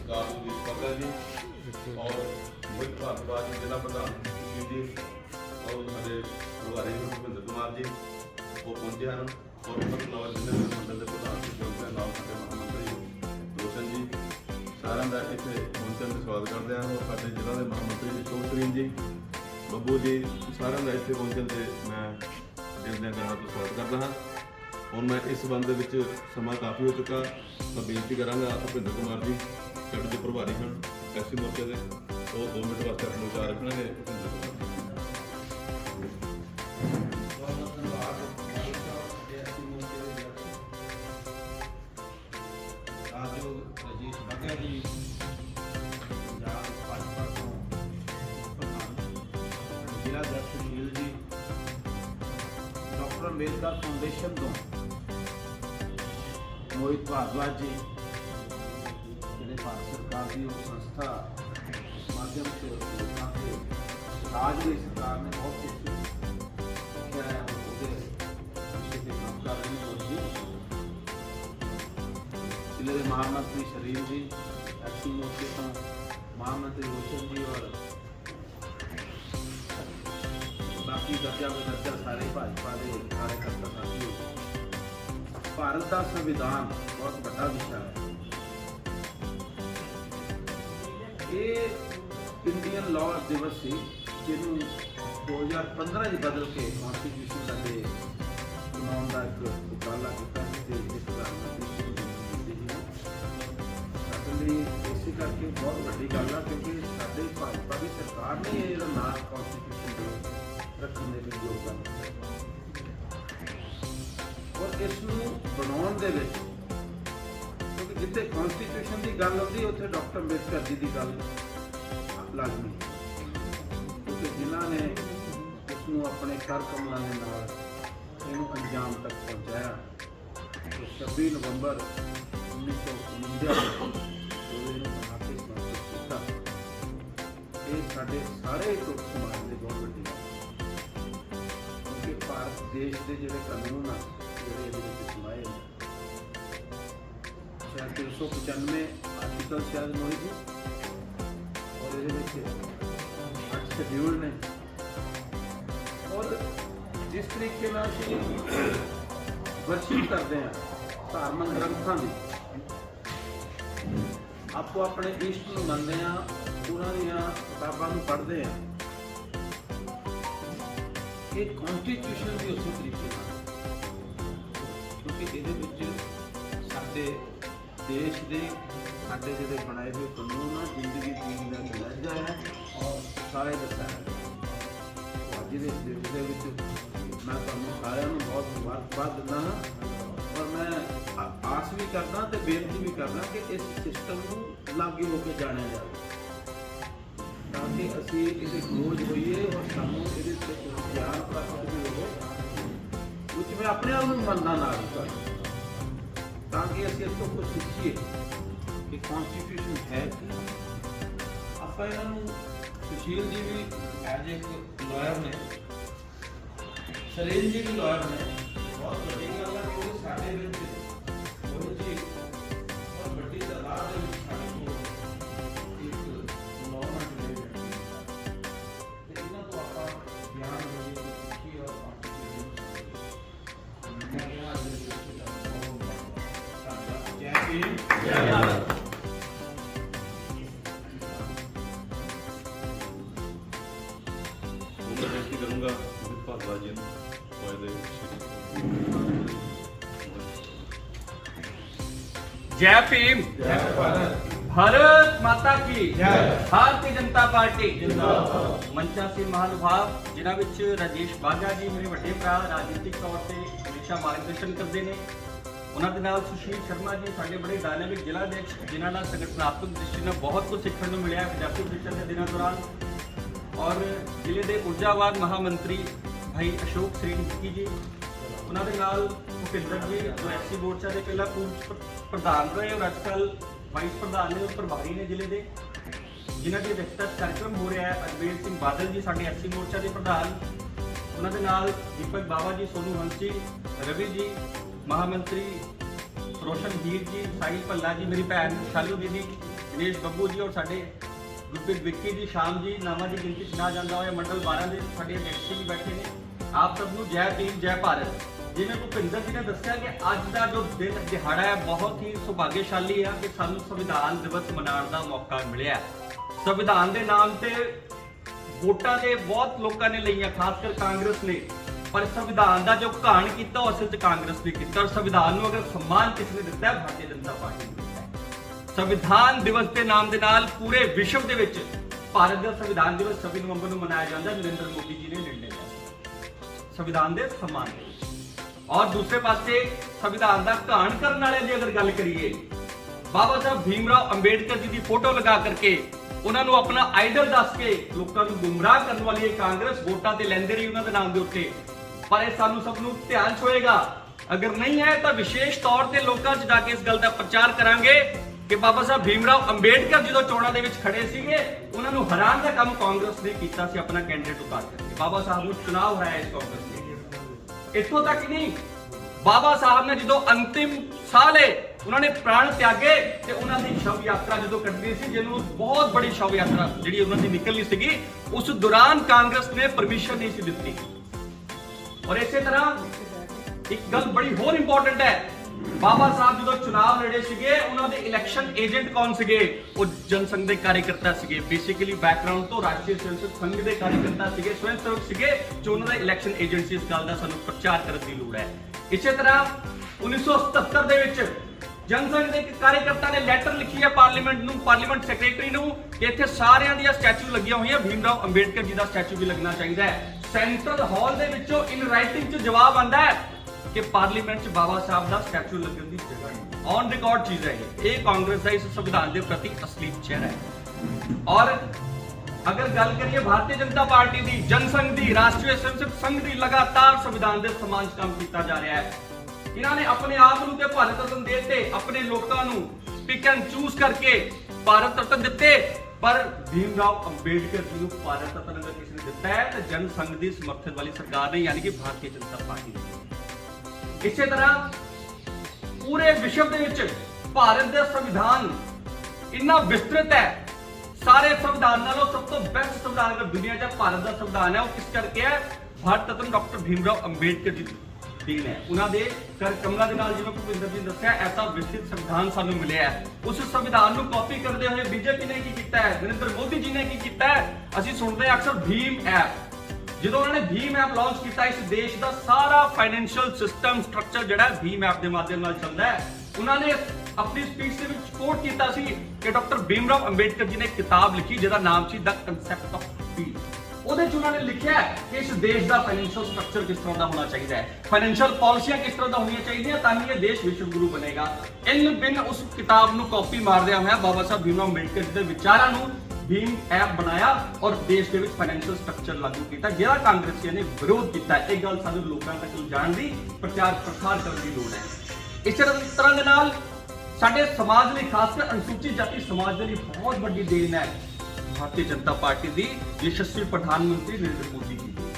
ਸਰਕਾਰ ਨੂੰ ਵੀ ਪਤਾ ਜੀ ਔਰ ਮੁੱਖ ਭਾਰਤਵਾਦ ਜੀ, ਜ਼ਿਲ੍ਹਾ ਪ੍ਰਧਾਨ ਜੀ ਜੀ ਔਰ ਸਾਡੇ ਪ੍ਰਭਾਰੀ ਭੁਪਿੰਦਰ ਕੁਮਾਰ ਜੀ, ਉਹ ਪਹੁੰਚੇ ਹਨ। ਔਰ ਮਤਲਬ ਜ਼ਿਲ੍ਹੇ ਦੇ ਮੰਡਲ ਦੇ ਪ੍ਰਧਾਨ ਜੀ ਜੋ ਕਿ ਨਾਲ ਸਾਡੇ ਮਹਾਮੰਤਰੀ ਰੋਸ਼ਨ ਜੀ, ਸਾਰਿਆਂ ਦਾ ਇੱਥੇ ਪਹੁੰਚਣ ਦਾ ਸਵਾਗਤ ਕਰਦੇ ਹਾਂ। ਔਰ ਸਾਡੇ ਜ਼ਿਲ੍ਹਾ ਦੇ ਮਹਾਮੰਤਰੀ ਅਸ਼ੋਕ ਸਰੀਨ ਜੀ, ਬੱਬੂ ਜੀ, ਸਾਰਿਆਂ ਦਾ ਇੱਥੇ ਪਹੁੰਚਣ ਤੇ ਮੈਂ ਦਿਲ ਦੀਆਂ ਗੱਲਾਂ ਤੋਂ ਸਵਾਗਤ ਕਰਦਾ ਹਾਂ। ਹੁਣ ਮੈਂ ਇਸ ਸੰਬੰਧ ਦੇ ਵਿੱਚ ਸਮਾਂ ਕਾਫੀ ਹੋ ਚੁੱਕਾ। ਤਾਂ ਬੇਨਤੀ ਕਰਾਂਗਾ ਭੁਪਿੰਦਰ ਕੁਮਾਰ ਜੀ ਪਿੰਡ ਦੇ ਪ੍ਰਭਾਰੀ ਹਨ ਐਸੀ ਮੋਰਚੇ ਦੇ ਉਹ 2 ਮਿੰਟ ਵਾਸਤੇ ਆਪਣੇ ਵਿਚਾਰ ਰੱਖਣਗੇ ਭੁਪਿੰਦਰ ਰਜੀਸ਼ ਬੱਗਾ ਜੀ ਪੰਜਾਬ ਭਾਜਪਾ ਤੋਂ ਜ਼ਿਲ੍ਹਾ ਅਧਿਕਸ਼ ਸੁਨੀਲ ਜੀ, ਡਾਕਟਰ ਅੰਬੇਦਕਰ ਫਾਊਂਡੇਸ਼ਨ ਤੋਂ ਮੋਹਿਤ ਭਾਰਦਵਾਜ ਜੀ ਭਾਰਤ ਸਰਕਾਰ ਦੀ ਉਹ ਸੰਸਥਾ ਮਾਧਿਅਮ ਸੇ ਲੋਕਾਂ ਦੇ ਰਾਜ ਦੀ ਸਰਕਾਰ ਨੇ ਬਹੁਤ ਕੁਝ ਕਿਹਾ ਹੈ ਉਹਦੇ ਵਿਸ਼ੇ ਤੇ ਕੰਮ ਕਰ ਰਹੇ ਨੇ ਜੀ ਜ਼ਿਲ੍ਹੇ ਦੇ ਮਹਾਮੰਤਰੀ ਸ਼ਰੀਰ ਜੀ ਐਕਸੀ ਮੋਰਚੇ ਤੋਂ ਮਹਾਮੰਤਰੀ ਰੋਸ਼ਨ ਜੀ ਔਰ ਬਾਕੀ ਦਰਜਾ ਬਦਰਜਾ ਸਾਰੇ ਭਾਜਪਾ ਦੇ ਕਾਰਜਕਰਤਾ ਸਾਥੀ ਭਾਰਤ ਦਾ ਸੰਵਿਧਾਨ ਇਹ ਇੰਡੀਅਨ ਲਾਅ ਦਿਵਸ ਸੀ, ਜਿਹਨੂੰ 2015 ਚ ਬਦਲ ਕੇ ਕਨਸਟੀਟਿਊਸ਼ਨ ਸਾਡੇ ਬਣਾਉਣ ਦਾ ਇੱਕ ਉਪਰਾਲਾ ਕੀਤਾ ਸੀ ਤੇ ਇਸ ਪ੍ਰਧਾਨ ਸਾਡੇ ਇਸੇ ਕਰਕੇ ਬਹੁਤ ਵੱਡੀ ਗੱਲ ਆ, ਕਿਉਂਕਿ ਸਾਡੇ ਭਾਜਪਾ ਦੀ ਸਰਕਾਰ ਨੇ ਇਹਦਾ ਨਾਮ ਕਨਸਟੀਟਿਊਸ਼ਨ ਦੇ ਰੱਖਣ ਦੇ ਲਈ ਯੋਗਦਾਨ ਔਰ ਇਸ ਨੂੰ ਬਣਾਉਣ ਦੇ ਵਿੱਚ ਜਿੱਥੇ ਕਨਸਟੀਟਿਊਸ਼ਨ ਦੀ ਗੱਲ ਆਉਂਦੀ, ਉੱਥੇ ਡਾਕਟਰ ਅੰਬੇਦਕਰ ਜੀ ਦੀ ਗੱਲ ਲਾਜ਼ਮੀ ਕਿਉਂਕਿ ਜਿਨ੍ਹਾਂ ਨੇ ਇਸ ਨੂੰ ਆਪਣੇ ਕਰ ਕਮਲਾਂ ਦੇ ਨਾਲ ਇਹਨੂੰ ਅੰਜਾਮ ਤੱਕ ਪਹੁੰਚਾਇਆ ਤੇ 26 ਨਵੰਬਰ 1949 ਨੂੰ ਜਦੋਂ ਸਮਰਪਿਤ ਕੀਤਾ ਇਹ ਸਾਡੇ ਸਾਰੇ ਲੋਕ ਸਮਾਜ ਦੇ ਬਹੁਤ ਵੱਡੀ ਗੱਲ ਭਾਰਤ ਦੇਸ਼ ਦੇ ਜਿਹੜੇ ਕਾਨੂੰਨ ਆ, ਜਿਹੜੇ ਇਹਦੇ ਵਿੱਚ ਸਮਾਏ ਨੇ ਸ਼ਾਇਦ 395 ਆਰਟੀਕਲ ਸ਼ਾਇਦ ਮੋਈ ਜੀ ਔਰ ਇਹਦੇ ਵਿੱਚ ਅੱਠ ਸ਼ਡਿਊਲ ਨੇ ਔਰ ਜਿਸ ਤਰੀਕੇ ਨਾਲ ਅਸੀਂ ਵਰਸ਼ਿਪ ਕਰਦੇ ਹਾਂ ਧਾਰਮਿਕ ਗ੍ਰੰਥਾਂ ਦੀ ਆਪੋ ਆਪਣੇ ਇਸ਼ਟ ਨੂੰ ਮੰਨਦੇ ਹਾਂ ਉਹਨਾਂ ਦੀਆਂ ਕਿਤਾਬਾਂ ਨੂੰ ਪੜ੍ਹਦੇ ਹਾਂ ਇਹ ਕਨਸਟੀਟਿਊਸ਼ਨ ਵੀ ਉਸੇ ਤਰੀਕੇ ਨਾਲ ਕਿਉਂਕਿ ਇਹਦੇ ਵਿੱਚ ਸਾਡੇ ਦੇਸ਼ ਦੇ ਸਾਡੇ ਜਿਹੜੇ ਬਣਾਏ ਹੋਏ ਕਾਨੂੰਨ ਆ, ਜ਼ਿੰਦਗੀ ਜੀਣ ਦਾ ਲਹਿਜਾ ਹੈ ਔਰ ਸਾਰੇ ਦੱਸਿਆ ਹੈ। ਅੱਜ ਦੇ ਦਿਨ ਦੇ ਵਿੱਚ ਮੈਂ ਤੁਹਾਨੂੰ ਸਾਰਿਆਂ ਨੂੰ ਬਹੁਤ ਮੁਬਾਰਕਬਾਦ ਦਿੰਦਾ ਹਾਂ। ਔਰ ਮੈਂ ਆਸ ਵੀ ਕਰਦਾ ਤੇ ਬੇਨਤੀ ਵੀ ਕਰਦਾ ਕਿ ਇਸ ਸਿਸਟਮ ਨੂੰ ਲਾਗੂ ਹੋ ਕੇ ਜਾਣਿਆ ਜਾਵੇ। ਤਾਂ ਕਿ ਅਸੀਂ ਇਹਦੇ ਖੋਜ ਹੋਈਏ ਔਰ ਸਾਨੂੰ ਇਹਦੇ ਤੇ ਗਿਆਨ ਪ੍ਰਾਪਤ ਵੀ ਹੋਵੇ। ਕੁਝ ਮੈਂ ਆਪਣੇ ਆਪ ਨੂੰ ਮੰਨਦਾ ਨਾ ਕਰ ਤਾਂ ਕਿ ਅਸੀਂ ਇਸ ਤੋਂ ਕੁਝ ਸਿੱਖੀਏ ਕਿ ਕਨਸਟੀਟਿਊਸ਼ਨ ਹੈ ਕੀ ਆਪਾਂ ਇਹਨਾਂ ਨੂੰ ਸੁਸ਼ੀਲ ਜੀ ਵੀ ਐਜ ਇੱਕ ਲਾਇਰ ਨੇ ਸਰੀਨ ਜੀ ਵੀ ਲਾਇਰ ਨੇ ਬਹੁਤ ਵੱਡੀ ਗੱਲ ਹੈ ਕਿ ਸਾਡੇ ਵਿੱਚ जय भीम भारत माता की ਭਾਰਤੀ ਜਨਤਾ ਪਾਰਟੀ ਮੰਚਾਂ ਸੇ ਮਹਾਨੁਭਾਵ ਜਿਨ੍ਹਾਂ ਵਿੱਚ ਰਾਜੇਸ਼ ਬਾਘਾ ਜੀ ਮੇਰੇ ਵੱਡੇ ਭਰਾ ਰਾਜਨੀਤਿਕ ਤੌਰ ਤੇ ਹਮੇਸ਼ਾ ਮਾਰਗਦਰਸ਼ਨ ਕਰਦੇ ਨੇ ਉਹਨਾਂ ਦੇ ਨਾਲ ਸੁਸ਼ੀਲ ਸ਼ਰਮਾ ਜੀ ਸਾਡੇ ਬੜੇ ਡਾਇਨਾਮਿਕ ਜ਼ਿਲ੍ਹਾ ਅਧਿਕਸ਼ ਜਿਨ੍ਹਾਂ ਨਾਲ ਸੰਗਠਨਾਤਮਕ ਦ੍ਰਿਸ਼ਟੀ ਨਾਲ ਬਹੁਤ ਕੁਝ ਸਿੱਖਣ ਨੂੰ ਮਿਲਿਆ ਪੰਜਾਬੀ ਪ੍ਰੀਸ਼ਦ ਦੇ ਦਿਨਾਂ ਦੌਰਾਨ ਔਰ ਜ਼ਿਲ੍ਹੇ ਦੇ ਊਰਜਾਵਾਨ ਮਹਾਮੰਤਰੀ ਭਾਈ ਅਸ਼ੋਕ ਸ੍ਰੀਨਿਕੀ ਜੀ ਉਹਨਾਂ ਦੇ ਨਾਲ ਭੁਪਿੰਦਰ ਜੀ ਜੋ ਐਸਸੀ ਮੋਰਚਾ ਦੇ ਪਹਿਲਾਂ ਪੂਰਵ ਪ੍ਰਧਾਨ ਰਹੇ ਔਰ ਅੱਜਕੱਲ ਵਾਈਸ ਪ੍ਰਧਾਨ ਨੇ ਔਰ ਪ੍ਰਭਾਰੀ ਨੇ ਜ਼ਿਲ੍ਹੇ ਦੇ। ਜਿਨ੍ਹਾਂ ਦੇ ਅਧਿਕਸ਼ਤਾ ਕਾਰਜਕ੍ਰਮ ਹੋ ਰਿਹਾ ਹੈ, ਅਜਮੇਰ ਸਿੰਘ ਬਾਦਲ ਜੀ ਸਾਡੇ ਐਸਸੀ ਮੋਰਚਾ ਦੇ ਪ੍ਰਧਾਨ। ਉਹਨਾਂ ਦੇ ਨਾਲ ਦੀਪਕ ਬਾਵਾ ਜੀ, ਸੋਨੂ ਹੰਸ ਜੀ ਰਵੀ ਜੀ, ਮਹਾਮੰਤਰੀ ਰੋਸ਼ਨ ਹੀਰ ਜੀ, ਸਾਹਿਲ ਭੱਲਾ ਜੀ, ਮੇਰੀ ਭੈਣ ਸ਼ਾਲੂ ਦੀਦੀ, ਦਿਨੇਸ਼ ਬੱਬੂ ਜੀ ਔਰ ਸਾਡੇ ਗੁਰਪ੍ਰੀਤ ਵਿੱਕੀ ਜੀ, ਸ਼ਾਮ ਜੀ, ਨਾਮਾ ਦੀ ਗਿਣਤੀ 'ਚ ਨਾ ਜਾਂਦਾ ਹੋਇਆ ਮੰਡਲ 12 ਦੇ ਸਾਡੇ ਅਧਿਕਸ਼ ਵੀ ਬੈਠੇ ਨੇ। ਆਪ ਸਭ ਨੂੰ ਜੈ ਭੀਮ, ਜੈ ਭਾਰਤ। ਜਿਵੇਂ ਭੁਪਿੰਦਰ ਜੀ ਨੇ ਦੱਸਿਆ ਕਿ ਅੱਜ ਦਾ ਜੋ ਦਿਨ ਦਿਹਾੜਾ ਹੈ, ਬਹੁਤ ਹੀ ਸੁਭਾਗਿਆਸ਼ਾਲੀ ਹੈ ਕਿ ਸਾਨੂੰ ਸੰਵਿਧਾਨ ਦਿਵਸ ਮਨਾਉਣ ਦਾ ਮੌਕਾ ਮਿਲਿਆ ਸੰਵਿਧਾਨ ਦੇ ਨਾਮ ਤੇ ਵੋਟਾਂ ਦੇ ਬਹੁਤ ਲੋਕਾਂ ਨੇ ਲਈਆਂ, ਖਾਸ ਕਰ ਕਾਂਗਰਸ ਨੇ। ਪਰ ਸੰਵਿਧਾਨ ਦਾ ਜੋ ਘਾਣ ਕੀਤਾ ਉਸ ਵਿੱਚ ਕਾਂਗਰਸ ਨੇ ਕੀਤਾ। ਔਰ ਸੰਵਿਧਾਨ ਨੂੰ ਅਗਰ ਸਨਮਾਨ ਕਿਸ ਨੇ ਦਿੱਤਾ ਹੈ, ਭਾਰਤੀ ਜਨਤਾ ਪਾਰਟੀ ਨੇ ਦਿੱਤਾ ਸੰਵਿਧਾਨ ਦਿਵਸ ਦੇ ਨਾਮ ਦੇ ਨਾਲ ਪੂਰੇ ਵਿਸ਼ਵ ਦੇ ਵਿੱਚ ਭਾਰਤ ਦਾ ਸੰਵਿਧਾਨ ਦਿਵਸ 26 ਨਵੰਬਰ ਨੂੰ ਮਨਾਇਆ ਜਾਂਦਾ ਨਰਿੰਦਰ ਮੋਦੀ ਜੀ ਨੇ ਨਿਰਣੇ ਲਿਆ ਸੰਵਿਧਾਨ ਦੇ ਸਨਮਾਨ ਦੇ ਵਿੱਚ। ਔਰ ਦੂਸਰੇ ਪਾਸੇ ਸੰਵਿਧਾਨ ਦਾ ਘਾਣ ਕਰਨ ਵਾਲਿਆਂ ਦੀ ਅਗਰ ਗੱਲ ਕਰੀਏ, ਬਾਬਾ ਸਾਹਿਬ ਭੀਮਰਾਓ ਅੰਬੇਡਕਰ ਜੀ ਦੀ ਫੋਟੋ ਲਗਾ ਕਰਕੇ ਉਹਨਾਂ ਨੂੰ ਆਪਣਾ ਆਈਡਲ ਦੱਸ ਕੇ ਲੋਕਾਂ ਨੂੰ ਗੁੰਮਰਾਹ ਕਰਨ ਵਾਲੀ ਇਹ ਕਾਂਗਰਸ ਵੋਟਾਂ ਤੇ ਲੈਂਦੇ ਰਹੀ ਉਹਨਾਂ ਦੇ ਨਾਮ ਦੇ ਉੱਤੇ। ਪਰ ਇਹ ਸਾਨੂੰ ਸਭ ਨੂੰ ਧਿਆਨ 'ਚ ਹੋਏਗਾ, ਅਗਰ ਨਹੀਂ ਹੈ ਤਾਂ ਵਿਸ਼ੇਸ਼ ਤੌਰ ਤੇ ਲੋਕਾਂ 'ਚ ਜਾ ਕੇ ਇਸ ਗੱਲ ਦਾ ਪ੍ਰਚਾਰ ਕਰਾਂਗੇ ਕਿ ਬਾਬਾ ਸਾਹਿਬ ਭੀਮਰਾਓ ਅੰਬੇਡਕਰ ਜਦੋਂ ਚੋਣਾਂ ਦੇ ਵਿੱਚ ਖੜੇ ਸੀਗੇ, ਉਹਨਾਂ ਨੂੰ ਹਰਾਉਣ ਦਾ ਕੰਮ ਕਾਂਗਰਸ ਨੇ ਕੀਤਾ ਸੀ ਆਪਣਾ ਕੈਂਡੀਡੇਟ ਉਤਾਰ ਕੇ ਬਾਬਾ ਸਾਹਿਬ ਨੂੰ ਚੁਣਾਵ ਹਰਾਇਆ ਇਸ ਕਾਂਗਰਸ ਨੇ ਇੱਥੋਂ ਤੱਕ ਨਹੀਂ। ਬਾਬਾ ਸਾਹਿਬ ਨੇ ਜਦੋਂ ਅੰਤਿਮ ਸਾਹ ਲਏ, ਉਹਨਾਂ ਨੇ ਪ੍ਰਾਣ ਤਿਆਗੇ ਤੇ ਉਹਨਾਂ ਦੀ ਸ਼ਵ ਯਾਤਰਾ ਜਦੋਂ ਕੱਢਣੀ ਸੀ, ਜਿਹਨੂੰ ਬਹੁਤ ਬੜੀ ਸ਼ਵ ਯਾਤਰਾ ਜਿਹੜੀ ਉਹਨਾਂ ਦੀ ਨਿਕਲਣੀ ਸੀਗੀ, ਉਸ ਦੌਰਾਨ ਕਾਂਗਰਸ ਨੇ ਪਰਮਿਸ਼ਨ ਨਹੀਂ ਸੀ ਦਿੱਤੀ। ਔਰ ਇਸੇ ਤਰ੍ਹਾਂ ਇੱਕ ਗੱਲ ਬੜੀ ਹੋਰ ਇੰਪੋਰਟੈਂਟ ਹੈ ਬਾਬਾ ਸਾਹਿਬ ਜਦੋਂ ਚੁਣਾਵ ਲੜੇ ਸੀਗੇ, ਉਹਨਾਂ ਦੇ ਇਲੈਕਸ਼ਨ ਏਜੰਟ ਕੌਣ ਸੀਗੇ? ਉਹ ਜਨਸੰਘ ਦੇ ਕਾਰਜਕਰਤਾ ਸੀਗੇ। ਬੇਸਿਕਲੀ ਬੈਕਗ੍ਰਾਉਂਡ ਤੋਂ ਰਾਸ਼ਟਰੀ ਸਵੈਂਸੇਵਕ ਸੰਘ ਦੇ ਕਾਰਜਕਰਤਾ ਸੀਗੇ ਸਵੈਂ ਸੀਗੇ, ਜੋ ਉਹਨਾਂ ਦਾ ਇਲੈਕਸ਼ਨ ਏਜੰਟ ਸੀ ਇਸ ਗੱਲ ਦਾ ਸਾਨੂੰ ਪ੍ਰਚਾਰ ਕਰਨ ਦੀ ਲੋੜ ਹੈ। ਇਸੇ ਤਰ੍ਹਾਂ 1977 ਦੇ ਵਿੱਚ ਜਨਸੰਘ ਦੇ ਇੱਕ ਕਾਰਜਕਰਤਾ ਨੇ ਲੈਟਰ ਲਿਖੀ ਹੈ ਪਾਰਲੀਮੈਂਟ ਨੂੰ ਪਾਰਲੀਮੈਂਟ ਸੈਕਟਰੀ ਨੂੰ, ਕਿ ਇੱਥੇ ਸਾਰਿਆਂ ਦੀਆਂ ਸਟੈਚੂ ਲੱਗੀਆਂ ਹੋਈਆਂ। ਭੀਮ ਰਾਓ ਅੰਬੇਡਕਰ ਜੀ ਦਾ ਸਟੈਚੂ ਵੀ ਲੱਗਣਾ ਚਾਹੀਦਾ ਹੈ। ਸੈਂਟਰਲ ਹਾਲ ਦੇ ਵਿੱਚੋਂ ਇਨ ਰਾਈਟਿੰਗ 'ਚ ਜਵਾਬ ਆਂਦਾ ਹੈ। ਕਿ ਪਾਰਲੀਮੈਂਟ 'ਚ ਬਾਬਾ ਸਾਹਿਬ ਦਾ ਸਟੈਚੂ ਲੱਗਣ ਦੀ ਜਗ੍ਹਾ ਨਹੀਂ। ਔਨ ਰਿਕਾਰਡ ਚੀਜ਼ ਹੈ ਇਹ। ਇਹ ਕਾਂਗਰਸ ਦਾ ਇਸ ਸੰਵਿਧਾਨ ਦੇ ਪ੍ਰਤੀ ਅਸਲੀ ਚਿਹਰਾ ਹੈ। ਔਰ ਅਗਰ ਗੱਲ ਕਰੀਏ ਭਾਰਤੀ ਜਨਤਾ ਪਾਰਟੀ ਦੀ, ਜਨਸੰਘ ਦੀ, ਰਾਸ਼ਟਰੀ ਸਵੈਂਸੇਵਕ ਸੰਘ ਦੀ, ਲਗਾਤਾਰ ਸੰਵਿਧਾਨ ਦੇ ਸਮਾਨ ਕੰਮ ਕੀਤਾ ਜਾ ਰਿਹਾ ਹੈ। ਇਹਨਾਂ ਨੇ ਆਪਣੇ ਆਪ ਨੂੰ ਤੇ ਭਾਰਤ ਰਤਨ ਦੇ ਤੇ ਆਪਣੇ ਲੋਕਾਂ ਨੂੰ ਪਿਕ ਐਂਡ ਚੂਜ਼ ਕਰਕੇ ਭਾਰਤ ਰਤਨ ਦਿੱਤੇ। ਪਰ ਭੀਮਰਾਓ ਅੰਬੇਡਕਰ ਜੀ ਨੂੰ ਭਾਰਤ ਰਤਨ ਅਗਰ ਕਿਸੇ ਨੇ ਦਿੱਤਾ ਹੈ, ਤਾਂ ਜਨ ਸੰਘ ਦੀ ਸਮਰਥਨ ਵਾਲੀ ਸਰਕਾਰ ਨੇ ਯਾਨੀ ਕਿ ਭਾਰਤੀ ਜਨਤਾ ਪਾਰਟੀ ਨੇ। ਇਸੇ ਤਰ੍ਹਾਂ ਪੂਰੇ ਵਿਸ਼ਵ ਦੇ ਵਿੱਚ ਭਾਰਤ ਦਾ ਸੰਵਿਧਾਨ ਇੰਨਾ ਵਿਸਤ੍ਰਿਤ ਹੈ, ਸਾਰੇ ਸੰਵਿਧਾਨ ਨਾਲੋਂ ਸਭ ਤੋਂ ਬੈਸਟ ਸੰਵਿਧਾਨ ਅਗਰ ਦੁਨੀਆ 'ਚ ਭਾਰਤ ਦਾ ਸੰਵਿਧਾਨ ਹੈ, ਉਹ ਕਿਸ ਕਰਕੇ ਹੈ? ਭਾਰਤ ਰਤਨ ਡਾਕਟਰ ਭੀਮਰਾਓ ਅੰਬੇਡਕਰ ਜੀ ਦੀ ਦੇਣ ਹੈ। ਉਹਨਾਂ ਦੇ ਕਰ ਕਮਲਾ ਦੇ ਨਾਲ ਜਿਵੇਂ ਭੁਪਿੰਦਰ ਜੀ ਨੇ ਦੱਸਿਆ, ਐਸਾ ਵਿਸਤ੍ਰਿਤ ਸੰਵਿਧਾਨ ਸਾਨੂੰ ਮਿਲਿਆ ਹੈ। ਉਸ ਸੰਵਿਧਾਨ ਨੂੰ ਕਾਪੀ ਕਰਦੇ ਹੋਏ ਬੀਜੇਪੀ ਨੇ ਕੀ ਕੀਤਾ ਹੈ? ਨਰਿੰਦਰ ਮੋਦੀ ਜੀ ਨੇ ਕੀ ਕੀਤਾ ਹੈ? ਅਸੀਂ ਸੁਣਦੇ ਹਾਂ ਅਕਸਰ ਭੀਮ ਐਪ। ਜਦੋਂ ਉਹਨਾਂ ਨੇ ਭੀਮ ਐਪ ਲਾਂਚ ਕੀਤਾ, ਇਸ ਦੇਸ਼ ਦਾ ਸਾਰਾ ਫਾਈਨੈਂਸ਼ੀਅਲ ਸਿਸਟਮ ਸਟਰਕਚਰ ਜਿਹੜਾ ਭੀਮ ਐਪ ਦੇ ਮਾਧਿਅਮ ਨਾਲ ਚੱਲਦਾ ਹੈ। ਉਹਨਾਂ ਨੇ ਆਪਣੀ ਸਪੀਚ ਦੇ ਵਿੱਚ ਕੋਟ ਕੀਤਾ ਸੀ ਕਿ ਡਾਕਟਰ ਭੀਮਰਾਓ ਅੰਬੇਡਕਰ ਜੀ ਨੇ ਕਿਤਾਬ ਲਿਖੀ, ਜਿਹਦਾ ਨਾਮ ਸੀ ਦ ਕਨਸੈਪਟ ਆਫ ਪੀਸ ਉਹਦੇ ਚ ਉਹਨਾਂ ਨੇ ਲਿਖਿਆ ਕਿ ਇਸ ਦੇਸ਼ ਦਾ ਫਾਈਨੈਂਸ਼ੀਅਲ ਸਟਰਕਚਰ ਕਿਸ ਤਰ੍ਹਾਂ ਦਾ ਹੋਣਾ ਚਾਹੀਦਾ ਹੈ। ਫਾਈਨੈਂਸ਼ੀਅਲ ਪਾਲਿਸੀਆਂ ਕਿਸ ਤਰ੍ਹਾਂ ਦਾ ਹੋਣੀਆਂ ਚਾਹੀਦੀਆਂ, ਤਾਂ ਹੀ ਇਹ ਦੇਸ਼ ਵਿਸ਼ਵ ਗੁਰੂ ਬਣੇਗਾ। ਇਨ ਬਿਨ ਉਸ ਕਿਤਾਬ ਨੂੰ ਕਾਪੀ ਮਾਰਦਿਆਂ ਹੋਇਆ ਬਾਬਾ ਸਾਹਿਬ ਭੀਮਰਾਵ ਅੰਬੇਡਕਰ ਜੀ ਦੇ ਵਿਚਾਰਾਂ ਨੂੰ ਭੀਮ ਐਪ ਬਣਾਇਆ ਔਰ ਦੇਸ਼ ਦੇ ਵਿੱਚ ਫਾਈਨੈਂਸ਼ੀਅਲ ਸਟਰਕਚਰ ਲਾਗੂ ਕੀਤਾ, ਜਿਹੜਾ ਕਾਂਗਰਸੀਆਂ ਨੇ ਵਿਰੋਧ ਕੀਤਾ। ਇਹ ਗੱਲ ਸਾਨੂੰ ਲੋਕਾਂ ਤੱਕ ਲਿਜਾਣ ਦੀ ਪ੍ਰਚਾਰ ਪ੍ਰਸਾਰ ਕਰਨ ਦੀ ਲੋੜ ਹੈ। ਇਸੇ ਤਰ੍ਹਾਂ ਦੇ ਨਾਲ ਸਾਡੇ ਸਮਾਜ ਲਈ, ਖਾਸ ਕਰ ਅਨੁਸੂਚਿਤ ਜਾਤੀ ਸਮਾਜ ਦੇ ਲਈ ਬਹੁਤ ਵੱਡੀ ਦੇਣ ਹੈ ਭਾਰਤੀ ਜਨਤਾ ਪਾਰਟੀ ਦੀ, ਯਸ਼ਸਵੀ ਪ੍ਰਧਾਨ ਮੰਤਰੀ ਨਰਿੰਦਰ ਮੋਦੀ ਜੀ ਦੀ।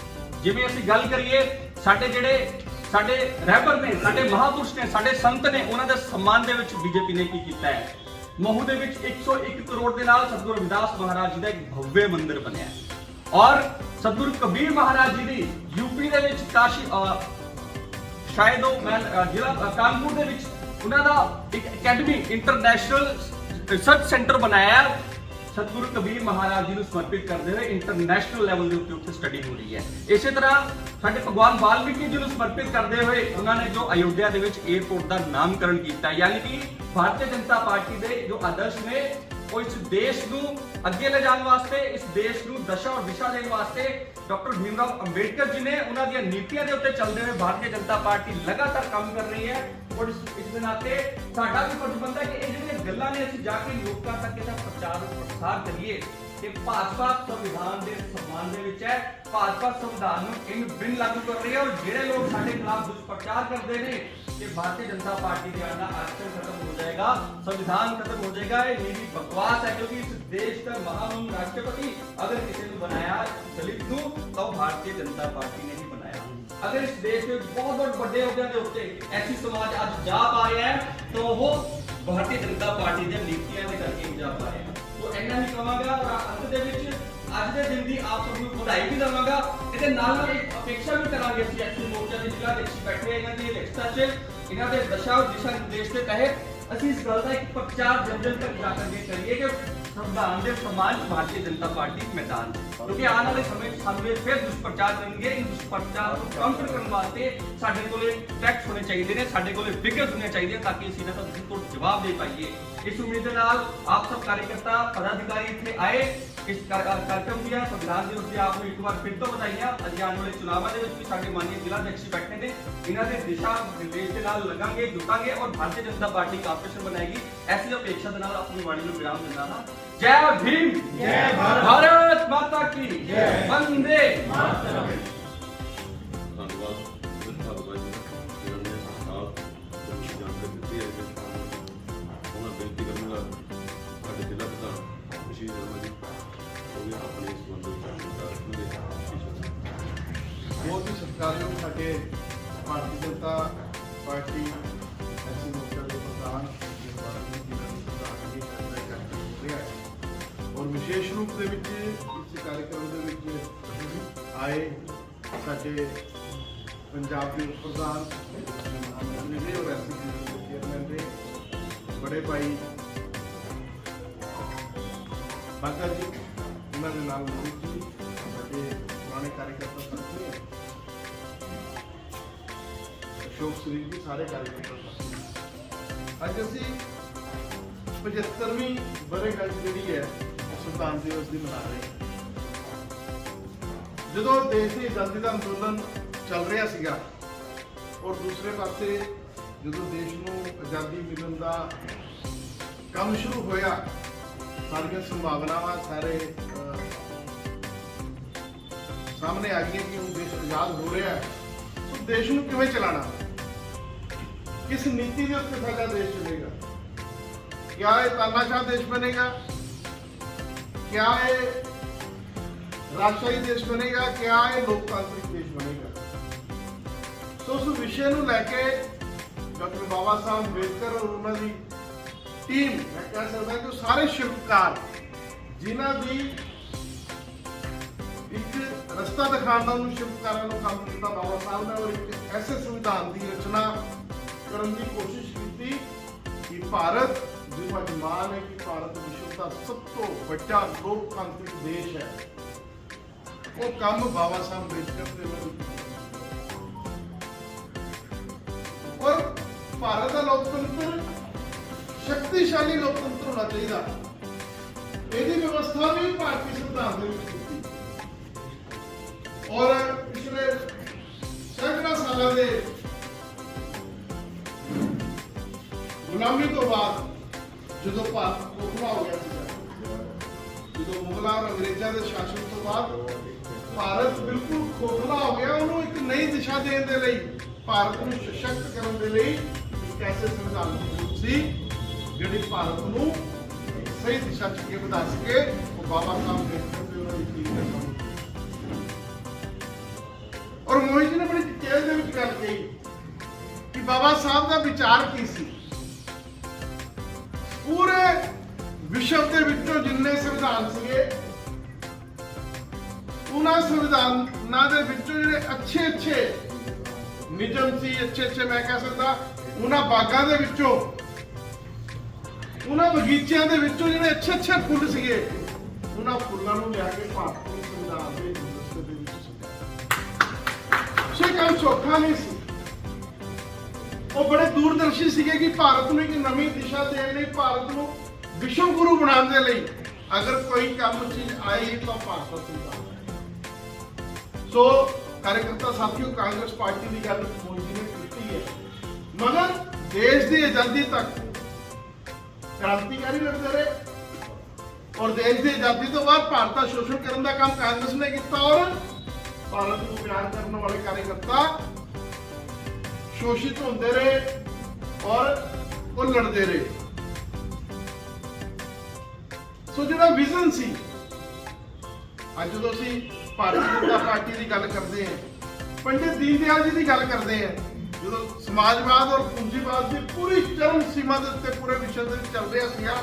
ਜਿਵੇਂ ਅਸੀਂ ਗੱਲ ਕਰੀਏ, ਸਾਡੇ ਜਿਹੜੇ ਸਾਡੇ ਰਹਿਬਰ ਨੇ, ਸਾਡੇ ਮਹਾਪੁਰਸ਼ ਨੇ, ਸਾਡੇ ਸੰਤ ਨੇ, ਉਹਨਾਂ ਦੇ ਸਨਮਾਨ ਦੇ ਵਿੱਚ ਬੀਜੇਪੀ ਨੇ ਕੀ ਕੀਤਾ ਹੈ? ਮਹੂ ਦੇ ਵਿੱਚ 101 ਕਰੋੜ ਦੇ ਨਾਲ ਸਤਿਗੁਰੂ ਰਵਿਦਾਸ ਮਹਾਰਾਜ ਜੀ ਦਾ ਇੱਕ ਭਵਯ ਮੰਦਿਰ ਬਣਿਆ ਔਰ ਸਤਿਗੁਰੂ ਕਬੀਰ ਮਹਾਰਾਜ ਜੀ ਦੀ ਯੂਪੀ ਦੇ ਵਿੱਚ ਕਾਸ਼ੀ ਅਹ, ਸ਼ਾਇਦ ਉਹ ਮੈਂ ਜ਼ਿਲ੍ਹਾ ਕਾਨਪੁਰ ਦੇ ਵਿੱਚ ਉਹਨਾਂ ਦਾ ਇੱਕ ਅਕੈਡਮੀ ਇੰਟਰਨੈਸ਼ਨਲ ਰਿਸਰਚ ਸੈਂਟਰ ਬਣਾਇਆ ਸਤਿਗੁਰੂ ਕਬੀਰ ਮਹਾਰਾਜ ਜੀ ਨੂੰ ਸਮਰਪਿਤ ਕਰਦੇ ਹੋਏ ਇੰਟਰਨੈਸ਼ਨਲ ਲੈਵਲ ਦੇ ਉੱਤੇ ਉੱਥੇ ਸਟੱਡੀ ਹੋ ਰਹੀ ਹੈ। ਇਸੇ ਤਰ੍ਹਾਂ ਸਾਡੇ ਭਗਵਾਨ ਵਾਲਮੀਕੀ ਜੀ ਨੂੰ ਸਮਰਪਿਤ ਕਰਦੇ ਹੋਏ ਉਹਨਾਂ ਨੇ ਜੋ ਅਯੋਧਿਆ ਦੇ ਵਿੱਚ 에어ਪੋਰਟ ਦਾ ਨਾਮਕਰਨ ਕੀਤਾ, ਯਾਨੀ ਕਿ ਭਾਰਤੀ ਜਨਤਾ ਪਾਰਟੀ ਦੇ ਜੋ ਆਦਰਸ਼ ਨੇ, ਉਹ ਇਸ ਦੇਸ਼ ਨੂੰ ਅੱਗੇ ਲੈ ਜਾਣ ਵਾਸਤੇ, ਇਸ ਦੇਸ਼ ਨੂੰ ਦਸ਼ਾ ਔਰ ਦਿਸ਼ਾ ਦੇਣ ਵਾਸਤੇ ਡਾਕਟਰ ਭੀਮ ਰਾਓ ਅੰਬੇਡਕਰ ਜੀ ਨੇ ਉਹਨਾਂ ਦੀਆਂ ਨੀਤੀਆਂ ਦੇ ਉੱਤੇ ਚੱਲਦੇ ਹੋਏ ਭਾਰਤੀ ਜਨਤਾ ਪਾਰਟੀ ਲਗਾਤਾਰ ਕੰਮ ਕਰ ਰਹੀ ਹੈ ਔਰ ਇਸ ਇਸ ਦੇ ਨਾਤੇ ਸਾਡਾ ਵੀ ਫਰਜ਼ ਬਣਦਾ ਕਿ ਇਹ ਜਿਹੜੀਆਂ ਗੱਲਾਂ ਨੇ ਅਸੀਂ ਜਾ ਕੇ ਲੋਕਾਂ ਤੱਕ ਇਹਦਾ ਪ੍ਰਚਾਰ ਪ੍ਰਸਾਰ ਕਰੀਏ ਕਿ ਭਾਜਪਾ ਸੰਵਿਧਾਨ ਦੇ ਸਨਮਾਨ ਦੇ ਵਿੱਚ ਹੈ ਭਾਜਪਾ ਸੰਵਿਧਾਨ ਨੂੰ ਇਨ ਬਿਨ ਲਾਗੂ ਕਰ ਰਹੀ ਹੈ ਔਰ ਜਿਹੜੇ ਲੋਕ ਸਾਡੇ ਖਿਲਾਫ ਦੁਸ਼ਪ੍ਰਚਾਰ ਕਰਦੇ ਨੇ ਕਿ ਭਾਰਤੀ ਜਨਤਾ ਪਾਰਟੀ ਦੇ ਆਣਾ ਆਰਕਸ਼ਣ ਖਤਮ ਹੋ ਜਾਏਗਾ ਸੰਵਿਧਾਨ ਖਤਮ ਹੋ ਜਾਏਗਾ ਇਹ ਨੀਲੀ ਬਕਵਾਸ ਹੈ ਕਿਉਂਕਿ ਇਸ ਦੇਸ਼ ਦਾ ਮਹਾਮਹਿਮ ਰਾਸ਼ਟਰਪਤੀ ਅਗਰ ਕਿਸੇ ਨੂੰ ਬਣਾਇਆ ਦਲਿਤ ਨੂੰ ਤਾਂ ਉਹ ਭਾਰਤੀ ਜਨਤਾ ਪਾਰਟੀ ਨੇ ਹੀ ਬਣਾਇਆ ਅਗਰ ਇਸ ਦੇਸ਼ ਦੇ ਬਹੁਤ ਬਹੁਤ ਵੱਡੇ ਅਹੁਦਿਆਂ ਦੇ ਉੱਤੇ ਐਸੀ ਸਮਾਜ ਅੱਜ ਜਾ ਪਾ ਰਿਹਾ ਹੈ ਤਾਂ ਉਹ ਭਾਰਤੀ ਜਨਤਾ ਪਾਰਟੀ ਦੇ ਨੀਤੀਆਂ ਦੇ ਕਰਕੇ ਹੀ ਜਾ ਪਾ ਰਿਹਾ ਹੈ ਦਵਾਂਗਾ ਔਰ ਅੰਤ ਦੇ ਵਿੱਚ ਅੱਜ ਦੇ ਦਿਨ ਦੀ ਆਪ ਸਭ ਨੂੰ ਵਧਾਈ ਵੀ ਦਵਾਂਗਾ। ਇਹਦੇ ਨਾਲ ਨਾਲ ਇੱਕ ਅਪੇક્ષਾ ਵੀ ਕਰਾਂਗੇ ਅਸੀਂ ਐਕਸ਼ਨ ਮੋਰਚਾ ਦੇ ਜ਼ਿਲ੍ਹਾ ਦੇ ਵਿੱਚ ਬੈਠੇ ਇਹਨਾਂ ਦੀ ਅਧਿਕਸ਼ਤਾ 'ਚ। ਇਹਨਾਂ ਦੇ ਦਸ਼ਾ ਦਿਸ਼ਾ ਨਿਰਦੇਸ਼ ਦੇ ਤਹਿਤ ਅਸੀਂ ਇਸ ਗੱਲ ਦਾ ਇੱਕ ਪ੍ਰਚਾਰ ਜਨ ਜਨ ਤੱਕ ਜਾ ਕਰਕੇ ਕਰੀਏ ਕਿ ਸੰਵਿਧਾਨ ਦੇ ਸਮਾਨ ਭਾਰਤੀ ਜਨਤਾ ਪਾਰਟੀ ਮੈਦਾਨ ਕਿਉਂਕਿ ਆਉਣ ਵਾਲੇ ਸਮੇਂ 'ਚ ਸਾਨੂੰ ਇਹ ਫਿਰ ਦੁਸ਼ਪ੍ਰਚਾਰ ਕਰਨਗੇ। ਇਹ ਦੁਸ਼ਪ੍ਰਚਾਰ ਨੂੰ ਕਾਊਂਟਰ ਕਰਨ ਵਾਸਤੇ ਸਾਡੇ ਕੋਲੇ ਫੈਕਟਸ ਹੋਣੇ ਚਾਹੀਦੇ ਨੇ, ਸਾਡੇ ਕੋਲੇ ਫਿਗਰਸ ਹੋਣੇ ਚਾਹੀਦੇ ਤਾਂ ਕਿ ਅਸੀਂ ਇਹਨਾਂ ਦਾ ਤੁਸੀਂ ਕੋਲ ਜਵਾਬ ਦੇ ਪਾਈਏ। ਇਸ ਉਮੀਦ ਦੇ ਨਾਲ ਆਪ ਸਭ ਕਾਰਜਕਰਤਾ, ਪਦਾਧਿਕਾਰੀ ਇੱਥੇ ਆਏ। ਇਸ ਕਾਰ- ਕਾਰ- ਕਾਰਜਕ੍ਰਮ ਦੀਆਂ ਸੰਵਿਧਾਨ ਦਿਵਸ ਦੀ ਆਪ ਨੂੰ ਇੱਕ ਵਾਰ ਫਿਰ ਤੋਂ ਵਧਾਈਆਂ। ਅੱਜ ਆਉਣ ਵਾਲੇ ਚੁਣਾਵਾਂ ਦੇ ਵਿੱਚ ਵੀ ਸਾਡੇ ਮਾਨਯ ਜ਼ਿਲ੍ਹਾ ਅਧਿਕਸ਼ ਬੈਠੇ ਨੇ ਇਹਨਾਂ ਦੇ ਦਿਸ਼ਾ ਨਿਰਦੇਸ਼ ਦੇ ਨਾਲ ਲੱਗਾਂਗੇ ਜੁਟਾਂਗੇ ਔਰ ਭਾਰਤੀ ਜਨਤਾ ਪਾਰਟੀ ਕਾਰਪੋਰੇਸ਼ਨ ਬਣਾਏਗੀ। ਐਸੀ ਅਪੇक्षा ਦੇ ਨਾਲ ਆਪਣੀ ਬਾਣੀ ਨੂੰ ਵਿਰਾਮ ਦਿੰਦਾ ਹਾਂ। ਜੈ ਭੀਮ! ਜੈ ਭਾਰਤ! ਭਾਰਤ ਮਾਤਾ ਕੀ! ਜੈ ਵੰਦੇ ਉਹਨਾਂ ਬੇਨਤੀ ਕਰੂੰਗਾ ਸਾਡੇ ਜ਼ਿਲ੍ਹਾ ਪ੍ਰਧਾਨ ਜੀ ਉਹ ਵੀ ਆਪਣੇ ਇਸ ਬੰਦੇ ਵਿੱਚ ਰੱਖਣਗੇ ਬਹੁਤ ਹੀ ਸਤਿਕਾਰਯੋਗ ਸਾਡੇ ਭਾਰਤੀ ਜਨਤਾ ਪਾਰਟੀ ਐਸੀ ਮੋਰਚਾ ਦੇ ਪ੍ਰਧਾਨ ਔਰ ਵਿਸ਼ੇਸ਼ ਰੂਪ ਦੇ ਵਿੱਚ ਇਸ ਕਾਰਜਕ੍ਰਮ ਦੇ ਵਿੱਚ ਆਏ। ਸਾਡੇ ਪੰਜਾਬ ਦੇ ਪ੍ਰਧਾਨ ਮਹਾਮੰਤਰੀ ਔਰ ਐਸੀ ਦੇ ਚੇਅਰਮੈਨ ਦੇ ਬੜੇ ਭਾਈ ਬਾਗਾ ਜੀ ਉਹਨਾਂ ਦੇ ਨਾਲ ਮੋਹਿਤ ਜੀ ਸਾਡੇ ਪੁਰਾਣੇ ਕਾਰਜਕਰਤਾ ਸਾਥੀ ਅਸ਼ੋਕ ਸਰੀਰ ਜੀ, ਸਾਰੇ ਕਾਰਜਕਰਤਾ ਸਾਥੀ। ਅੱਜ ਅਸੀਂ 75ਵੀਂ ਬਰੇਗੰਢ ਜਿਹੜੀ ਹੈ ਸੰਤਾਨ ਦਿਵਸ ਦੀ ਮਨਾ ਰਹੇ ਜਦੋਂ ਦੇਸ਼ ਦੀ ਆਜ਼ਾਦੀ ਦਾ ਅੰਦੋਲਨ ਚੱਲ ਰਿਹਾ ਸੀਗਾ, ਔਰ ਦੂਸਰੇ ਪਾਸੇ ਜਦੋਂ ਦੇਸ਼ ਨੂੰ ਆਜ਼ਾਦੀ ਮਿਲਣ ਦਾ ਕੰਮ ਸ਼ੁਰੂ ਹੋਇਆ, ਸਾਰੀਆਂ ਸੰਭਾਵਨਾਵਾਂ ਸਾਰੇ ਸਾਹਮਣੇ ਆ ਗਈਆਂ ਕਿ ਹੁਣ ਦੇਸ਼ ਆਜ਼ਾਦ ਹੋ ਰਿਹਾ ਹੈ। ਤਾਂ ਦੇਸ਼ ਨੂੰ ਕਿਵੇਂ ਚਲਾਣਾ? ਕਿਸ ਨੀਤੀ ਦੇ ਉੱਤੇ ਸਾਡਾ ਦੇਸ਼ ਚੱਲੇਗਾ? ਕਿਆ ਇਹ ਤਾਨਾਸ਼ਾਹ ਦੇਸ਼ ਬਣੇਗਾ? ਕਿਆ ਇਹ ਰਾਸ਼ਟਰੀ ਦੇਸ਼ ਬਣੇਗਾ? ਕਿਆ ਇਹ ਲੋਕਤਾਂਤਰਿਕ ਦੇਸ਼ ਬਣੇਗਾ? ਸੋ ਉਸ ਵਿਸ਼ੇ ਨੂੰ ਲੈ ਕੇ ਡਾਕਟਰ ਬਾਬਾ ਸਾਹਿਬ ਅੰਬੇਦਕਰ ਔਰ ਉਹਨਾਂ ਦੀ ਟੀਮ, ਮੈਂ ਕਹਿ ਸਕਦਾ ਕਿ ਉਹ ਸਾਰੇ ਸ਼ਿਲਪਕਾਰ, ਜਿਨ੍ਹਾਂ ਦੀ ਰਸਤਾ ਦਿਖਾਉਣ ਨੂੰ ਉਹਨੂੰ ਸ਼ਿਲਪਕਾਰਾਂ ਨੂੰ ਕੰਮ ਕੀਤਾ ਬਾਬਾ ਸਾਹਿਬ ਨੇ, ਔਰ ਇੱਕ ਐਸੇ ਸੰਵਿਧਾਨ ਦੀ ਰਚਨਾ ਕਰਨ ਦੀ ਕੋਸ਼ਿਸ਼ ਕੀਤੀ ਕਿ ਭਾਰਤ ਜਿਹਨੂੰ ਅੱਜ ਮਾਣ ਹੈ ਕਿ ਭਾਰਤ ਵਿਸ਼ਵ ਦਾ ਸਭ ਤੋਂ ਵੱਡਾ ਲੋਕਤਾਂਤਰਿਕ ਦੇਸ਼ ਹੈ, ਉਹ ਕੰਮ ਬਾਬਾ ਸਾਹਿਬ ਅੰਬੇਦਕਰ ਦੇ ਵੱਲੋਂ ਔਰ ਭਾਰਤ ਦਾ ਲੋਕਤੰਤਰ ਸ਼ਕਤੀਸ਼ਾਲੀ ਲੋਕਤੰਤਰ ਹੋਣਾ ਚਾਹੀਦਾ। ਇਹਦੀ ਵਿਵਸਥਾ ਵੀ ਭਾਰਤੀ ਸੰਵਿਧਾਨ ਦੇ ਵਿੱਚ ਕੀਤੀ। ਔਰ ਪਿਛਲੇ ਸੈਂਕੜਾਂ ਸਾਲਾਂ ਦੇ ਗੁਲਾਮੀ ਤੋਂ ਬਾਅਦ ਜਦੋਂ ਭਾਰਤ ਖੋਖਲਾ ਹੋ ਗਿਆ ਸੀ ਜਦੋਂ ਮੁਗਲਾਂ ਔਰ ਅੰਗਰੇਜ਼ਾਂ ਦੇ ਸ਼ਾਸਨ ਤੋਂ ਬਾਅਦ ਭਾਰਤ ਬਿਲਕੁਲ ਖੋਖਲਾ ਹੋ ਗਿਆ, ਉਹਨੂੰ ਇੱਕ ਨਈ ਦਿਸ਼ਾ ਦੇਣ ਦੇ ਲਈ, ਭਾਰਤ ਨੂੰ ਸਸ਼ਕਤ ਕਰਨ ਦੇ ਲਈ ਇੱਕ ਐਸੇ ਸੰਵਿਧਾਨ ਸੀ, ਜਿਹੜੀ ਭਾਰਤ ਨੂੰ ਸਹੀ ਦਿਸ਼ਾ 'ਚ ਅੱਗੇ ਵਧਾ ਸਕੇ ਉਹ ਬਾਬਾ ਸਾਹਿਬ ਅੰਬੇਦਕਰ ਤੇ ਉਹਨਾਂ ਦੀ ਟੀਮ ਮੋਹਿਤ ਜੀ ਨੇ ਬੜੀ ਡਿਟੇਲ ਦੇ ਵਿੱਚ ਗੱਲ ਕਹੀ ਕਿ ਬਾਬਾ ਸਾਹਿਬ ਦਾ ਵਿਚਾਰ ਕੀ ਸੀ? ਪੂਰੇ ਵਿਸ਼ਵ ਦੇ ਵਿੱਚੋਂ ਜਿੰਨੇ ਸੰਵਿਧਾਨ ਸੀਗੇ, ਉਹਨਾਂ ਸੰਵਿਧਾਨਾਂ ਦੇ ਵਿੱਚੋਂ ਜਿਹੜੇ ਅੱਛੇ ਅੱਛੇ ਨਿਯਮ ਸੀ ਅੱਛੇ ਅੱਛੇ ਮੈਂ ਕਹਿ ਸਕਦਾ, ਉਹਨਾਂ ਬਾਗਾਂ ਦੇ ਵਿੱਚੋਂ, ਉਹਨਾਂ ਬਗੀਚਿਆਂ ਦੇ ਵਿੱਚੋਂ ਜਿਹੜੇ ਅੱਛੇ ਅੱਛੇ ਫੁੱਲ ਸੀਗੇ, ਉਹਨਾਂ ਫੁੱਲਾਂ ਨੂੰ ਲਿਆ ਕੇ ਭਾਰਤੀ ਇਹ ਕੰਮ ਸੌਖਾ ਨਹੀਂ ਸੀ। ਉਹ ਬੜੇ ਦੂਰਦਰਸ਼ੀ ਸੀਗੇ ਕਿ ਭਾਰਤ ਨੂੰ ਇੱਕ ਨਵੀਂ ਦਿਸ਼ਾ ਦੇਣ ਲਈ, ਭਾਰਤ ਨੂੰ ਵਿਸ਼ਵ ਗੁਰੂ ਬਣਾਉਣ ਦੇ ਲਈ ਅਗਰ ਕੋਈ ਕੰਮ ਚੀਜ਼ ਆਈ ਤਾਂ ਭਾਰਤ ਦਾ ਸੋ ਕਾਰਜਕਰਤਾ ਸਾਥੀਓ, ਕਾਂਗਰਸ ਪਾਰਟੀ ਦੀ ਗੱਲ ਮੋਦੀ ਨੇ ਕੀਤੀ ਹੈ। ਮਗਰ ਦੇਸ਼ ਦੀ ਆਜ਼ਾਦੀ ਤੱਕ ਕ੍ਰਾਂਤੀਕਾਰੀ ਲੜਦੇ ਰਹੇ ਔਰ ਦੇਸ਼ ਦੀ ਆਜ਼ਾਦੀ ਤੋਂ ਬਾਅਦ ਭਾਰਤ ਦਾ ਸ਼ੋਸ਼ਣ ਕਰਨ ਦਾ ਕੰਮ ਕਾਂਗਰਸ ਨੇ ਕੀਤਾ ਔਰ ਭਾਰਤ ਨੂੰ ਪਿਆਰ ਕਰਨ ਵਾਲੇ ਕਾਰਜਕਰਤਾ ਸ਼ੋਸ਼ਿਤ ਹੁੰਦੇ ਰਹੇ ਔਰ ਉਹ ਲੜਦੇ ਰਹੇ। ਸੋ ਜਿਹੜਾ ਵਿਜ਼ਨ ਸੀ, ਅੱਜ ਜਦੋਂ ਅਸੀਂ ਭਾਰਤੀ ਜਨਤਾ ਪਾਰਟੀ ਦੀ ਗੱਲ ਕਰਦੇ ਹਾਂ, ਪੰਡਿਤ ਦੀਨ ਦਿਆਲ ਜੀ ਦੀ ਗੱਲ ਕਰਦੇ ਹਾਂ, ਜਦੋਂ ਸਮਾਜਵਾਦ ਔਰ ਪੂੰਜੀਵਾਦ ਦੀ ਪੂਰੀ ਚਰਮ ਸੀਮਾ ਦੇ ਉੱਤੇ ਪੂਰੇ ਵਿਸ਼ਵ ਦੇ ਵਿੱਚ ਚੱਲ ਰਿਹਾ ਸੀਗਾ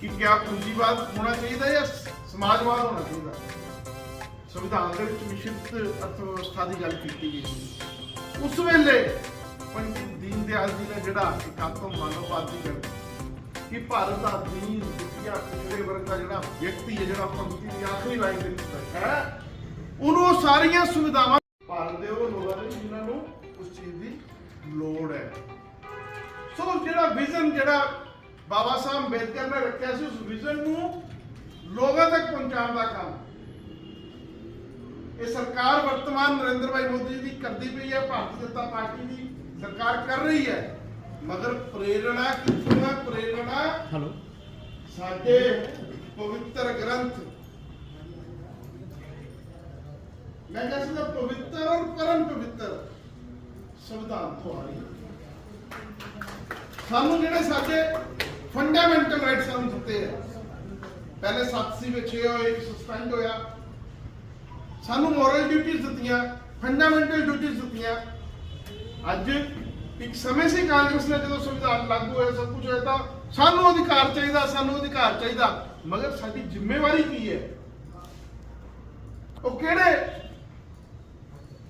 ਕਿ ਕਿਆ ਪੂੰਜੀਵਾਦ ਹੋਣਾ ਚਾਹੀਦਾ ਜਾਂ ਸਮਾਜਵਾਦ ਹੋਣਾ ਚਾਹੀਦਾ। ਸੰਵਿਧਾਨ ਦੇ ਵਿੱਚ ਮਿਸ਼ਰਿਤ ਅਰਥ ਵਿਵਸਥਾ ਦੀ ਗੱਲ ਕੀਤੀ ਗਈ ਸੀ। ਉਸ ਵੇਲੇ ਪੰਡਿਤ ਦੀਨ ਦਿਆਲ ਜੀ ਨੇ ਜਿਹੜਾ ਇਕਾਤਮ ਮਾਨਵਵਾਦ ਦੀ ਗੱਲ ਕੀਤੀ ਕਿ ਭਾਰਤ ਦਾ ਦੀਨ ਦੁਖੀਆ ਪਿਛੜੇ ਵਰਗ ਦਾ ਜਿਹੜਾ ਵਿਅਕਤੀ ਹੈ, ਜਿਹੜਾ ਪੰਕਤੀ ਦੀ ਆਖਰੀ ਲਾਈਨ ਦੇ ਵਿੱਚ ਬੈਠਾ ਹੈ, ਉਹਨੂੰ ਉਹ ਸਾਰੀਆਂ ਸੁਵਿਧਾਵਾਂ ਭਾਰਤ ਦੇ ਉਹ ਲੋਕਾਂ ਨੇ ਜਿਨ੍ਹਾਂ ਨੂੰ ਉਸ ਚੀਜ਼ ਦੀ ਲੋੜ ਹੈ। ਸੋ ਜਿਹੜਾ ਵਿਜ਼ਨ ਜਿਹੜਾ ਬਾਬਾ ਸਾਹਿਬ ਅੰਬੇਦਕਰ ਨੇ ਰੱਖਿਆ ਸੀ, ਉਸ ਵਿਜ਼ਨ ਨੂੰ ਲੋਕਾਂ ਤੱਕ ਪਹੁੰਚਾਉਣ ਦਾ ਕੰਮ ਇਹ ਸਰਕਾਰ ਵਰਤਮਾਨ ਨਰਿੰਦਰ ਭਾਈ ਮੋਦੀ ਜੀ ਦੀ ਕਰਦੀ ਪਈ ਹੈ ਭਾਰਤੀ ਜਨਤਾ ਪਾਰਟੀ ਦੀ ਸਰਕਾਰ ਕਰ ਰਹੀ ਹੈ। ਮਗਰ ਪ੍ਰੇਰਣਾ ਕਿੱਥੋਂ ਹੈ ਪ੍ਰੇਰਣਾ ਹਲੋ। ਸਾਡੇ ਪਵਿੱਤਰ ਗ੍ਰੰਥ। ਮੈਂ ਕਹਿੰਦਾ ਸੀ ਪਵਿੱਤਰ ਔਰ ਪਰਮ ਪਵਿੱਤਰ ਸੰਵਿਧਾਨ ਤੋਂ ਆ ਰਹੀ ਹੈ। ਸਾਨੂੰ ਜਿਹੜੇ ਸਾਡੇ ਫੰਡਾਮੈਂਟਲ ਰਾਈਟਸ ਸਾਨੂੰ ਦਿੱਤੇ ਆ। ਪਹਿਲੇ 7 ਸੀ ਵਿੱਚ 6 ਹੋਏ ਸਸਪੈਂਡ ਹੋਇਆ। ਸਾਨੂੰ ਮੋਰਲ ਡਿਊਟੀਆਂ ਦਿੱਤੀਆਂ ਫੰਡਾਮੈਂਟਲ ਡਿਊਟੀਆਂ ਦਿੱਤੀਆਂ। ਅੱਜ ਇੱਕ ਸਮੇਂ ਸੀ ਕਾਂਗਰਸ ਨੇ ਜਦੋਂ ਸੰਵਿਧਾਨ ਲਾਗੂ ਹੋਇਆ, ਸਭ ਕੁਝ ਹੋਇਆ ਤਾਂ ਸਾਨੂੰ ਅਧਿਕਾਰ ਚਾਹੀਦਾ, ਸਾਨੂੰ ਅਧਿਕਾਰ ਚਾਹੀਦਾ, ਮਗਰ ਸਾਡੀ ਜ਼ਿੰਮੇਵਾਰੀ ਕੀ ਹੈ? ਉਹ ਕਿਹੜੇ,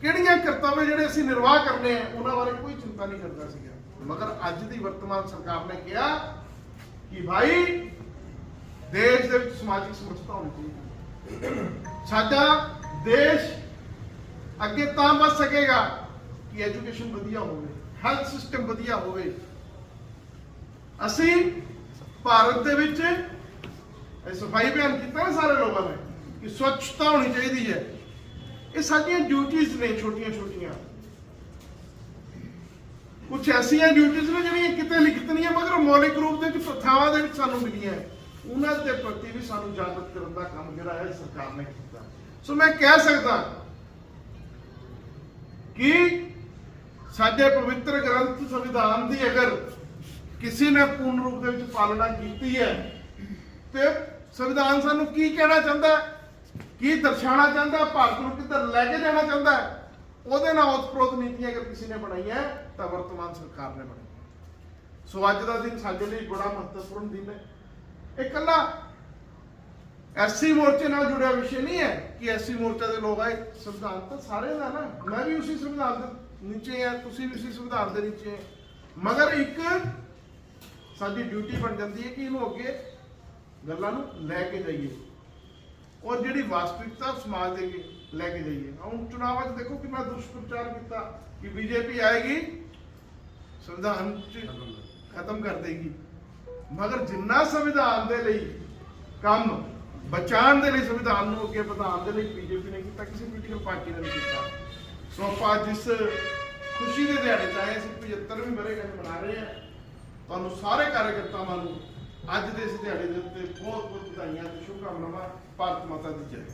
ਕਿਹੜੀਆਂ ਕਰਤੱਵ ਜਿਹੜੇ ਅਸੀਂ ਨਿਰਵਾਹ ਕਰਨੇ ਆ, ਉਹਨਾਂ ਬਾਰੇ ਕੋਈ ਚਿੰਤਾ ਨਹੀਂ ਕਰਦਾ ਸੀਗਾ। ਮਗਰ ਅੱਜ ਦੀ ਵਰਤਮਾਨ ਸਰਕਾਰ ਨੇ ਕਿਹਾ ਕਿ ਭਾਈ, ਦੇਸ਼ ਦੇ ਵਿੱਚ ਸਮਾਜਿਕ ਸਮਰੱਥਾ ਹੋਣੀ ਚਾਹੀਦੀ। ਸਾਡਾ ਦੇਸ਼ ਅੱਗੇ ਤਾਂ ਵੱਧ ਸਕੇਗਾ ਕਿ ਐਜੂਕੇਸ਼ਨ ਵਧੀਆ ਹੋਵੇ ਹੈਲਥ ਸਿਸਟਮ ਵਧੀਆ ਹੋਵੇ। ਅਸੀਂ ਭਾਰਤ ਦੇ ਵਿੱਚ ਇਹ ਸਫ਼ਾਈ ਬਿਆਨ ਕੀਤਾ ਨਾ ਸਾਰੇ ਲੋਕਾਂ ਨੇ ਕਿ ਸਵੱਛਤਾ ਹੋਣੀ ਚਾਹੀਦੀ ਹੈ। ਇਹ ਸਾਡੀਆਂ ਡਿਊਟੀਆਂ ਨੇ ਛੋਟੀਆਂ ਛੋਟੀਆਂ ਕੁਝ ਐਸੀਆਂ ਡਿਊਟੀਆਂ ਨੇ ਜਿਹੜੀਆਂ ਕਿਤੇ ਲਿਖਤ ਨਹੀਂ ਹੈ, ਮਗਰ ਮੌਲਿਕ ਰੂਪ ਦੇ ਵਿੱਚ ਪ੍ਰਥਾਵਾਂ ਦੇ ਵਿੱਚ ਸਾਨੂੰ ਮਿਲੀਆਂ। ਉਹਨਾਂ ਦੇ ਪ੍ਰਤੀ ਵੀ ਸਾਨੂੰ ਜਾਗਰਤ ਕਰਨ ਦਾ ਕੰਮ ਜਿਹੜਾ ਹੈ ਸਰਕਾਰ ਨੇ ਸੋ ਮੈਂ ਕਹਿ ਸਕਦਾ ਕਿ ਸਾਡੇ ਪਵਿੱਤਰ ਗ੍ਰੰਥ ਸੰਵਿਧਾਨ ਦੀ ਅਗਰ ਕਿਸੇ ਨੇ ਪੂਰਨ ਰੂਪ ਦੇ ਵਿੱਚ ਪਾਲਣਾ ਕੀਤੀ ਹੈ, ਤੇ ਸੰਵਿਧਾਨ ਸਾਨੂੰ ਕੀ ਕਹਿਣਾ ਚਾਹੁੰਦਾ ਕੀ ਦਰਸਾਉਣਾ ਚਾਹੁੰਦਾ ਭਾਰਤ ਨੂੰ ਕਿੱਧਰ ਲੈ ਕੇ ਜਾਣਾ ਚਾਹੁੰਦਾ ਉਹਦੇ ਨਾਲ ਉਤਪ੍ਰੋਤ ਨੀਤੀਆਂ ਅਗਰ ਕਿਸੇ ਨੇ ਬਣਾਈਆਂ ਤਾਂ ਵਰਤਮਾਨ ਸਰਕਾਰ ਨੇ ਬਣਾਈ ਸੋ ਅੱਜ ਦਾ ਦਿਨ ਸਾਡੇ ਲਈ ਬੜਾ ਮਹੱਤਵਪੂਰਨ ਦਿਨ ਹੈ। ਇਹ ਇਕੱਲਾ ਐਸਸੀ ਮੋਰਚੇ ਨਾਲ ਜੁੜਿਆ ਵਿਸ਼ੇ ਨਹੀਂ ਹੈ ਕਿ ਐਸਸੀ ਮੋਰਚਾ ਦੇ ਲੋਕ ਆਏ। ਸੰਵਿਧਾਨ ਤਾਂ ਸਾਰੇ ਦਾ ਨਾ। ਮੈਂ ਵੀ ਉਸੇ ਸੰਵਿਧਾਨ ਦੇ ਨੀਚੇ ਆ ਤੁਸੀਂ ਵੀ ਉਸੇ ਸੰਵਿਧਾਨ ਦੇ ਨੀਚੇ ਮਗਰ ਇੱਕ ਸਾਡੀ ਡਿਊਟੀ ਬਣ ਜਾਂਦੀ ਹੈ ਕਿ ਇਹਨੂੰ ਅੱਗੇ ਗੱਲਾਂ ਨੂੰ ਲੈ ਕੇ ਜਾਈਏ। ਔਰ ਜਿਹੜੀ ਵਾਸਤਵਿਕਤਾ ਸਮਾਜ ਦੇ ਲੈ ਕੇ ਜਾਈਏ। ਹੁਣ ਚੁਣਾਵਾਂ 'ਚ ਦੇਖੋ ਕਿੰਨਾ ਦੁਸ਼ਪ੍ਰਚਾਰ ਕੀਤਾ ਕਿ ਬੀਜੇਪੀ ਆਏਗੀ ਸੰਵਿਧਾਨ 'ਚ ਖਤਮ ਕਰ ਦੇਗੀ। ਮਗਰ ਜਿੰਨਾ ਸੰਵਿਧਾਨ ਦੇ ਲਈ ਕੰਮ ਬਚਾਉਣ ਦੇ ਲਈ ਸੰਵਿਧਾਨ ਨੂੰ ਅੱਗੇ ਵਧਾਉਣ ਦੇ ਲਈ ਬੀਜੇਪੀ ਨੇ ਕੀਤਾ, ਕਿਸੇ ਪੋਲੀਟੀਕਲ ਪਾਰਟੀ ਨੇ ਨਹੀਂ ਕੀਤਾ। ਸੋ ਆਪਾਂ ਜਿਸ ਖੁਸ਼ੀ ਦੇ ਦਿਹਾੜੇ ਚਾਹੇ ਅਸੀਂ 75ਵੀਂ ਵਰ੍ਹੇਗੰਢ ਮਨਾ ਰਹੇ ਹਾਂ ਤੁਹਾਨੂੰ ਸਾਰੇ ਕਾਰਜਕਰਤਾਵਾਂ ਨੂੰ ਅੱਜ ਦੇ ਇਸ ਦਿਹਾੜੇ ਦੇ ਉੱਤੇ ਬਹੁਤ ਬਹੁਤ ਵਧਾਈਆਂ ਤੇ ਸ਼ੁਭਕਾਮਨਾਵਾਂ, ਭਾਰਤ ਮਾਤਾ ਦੀ ਜੈ।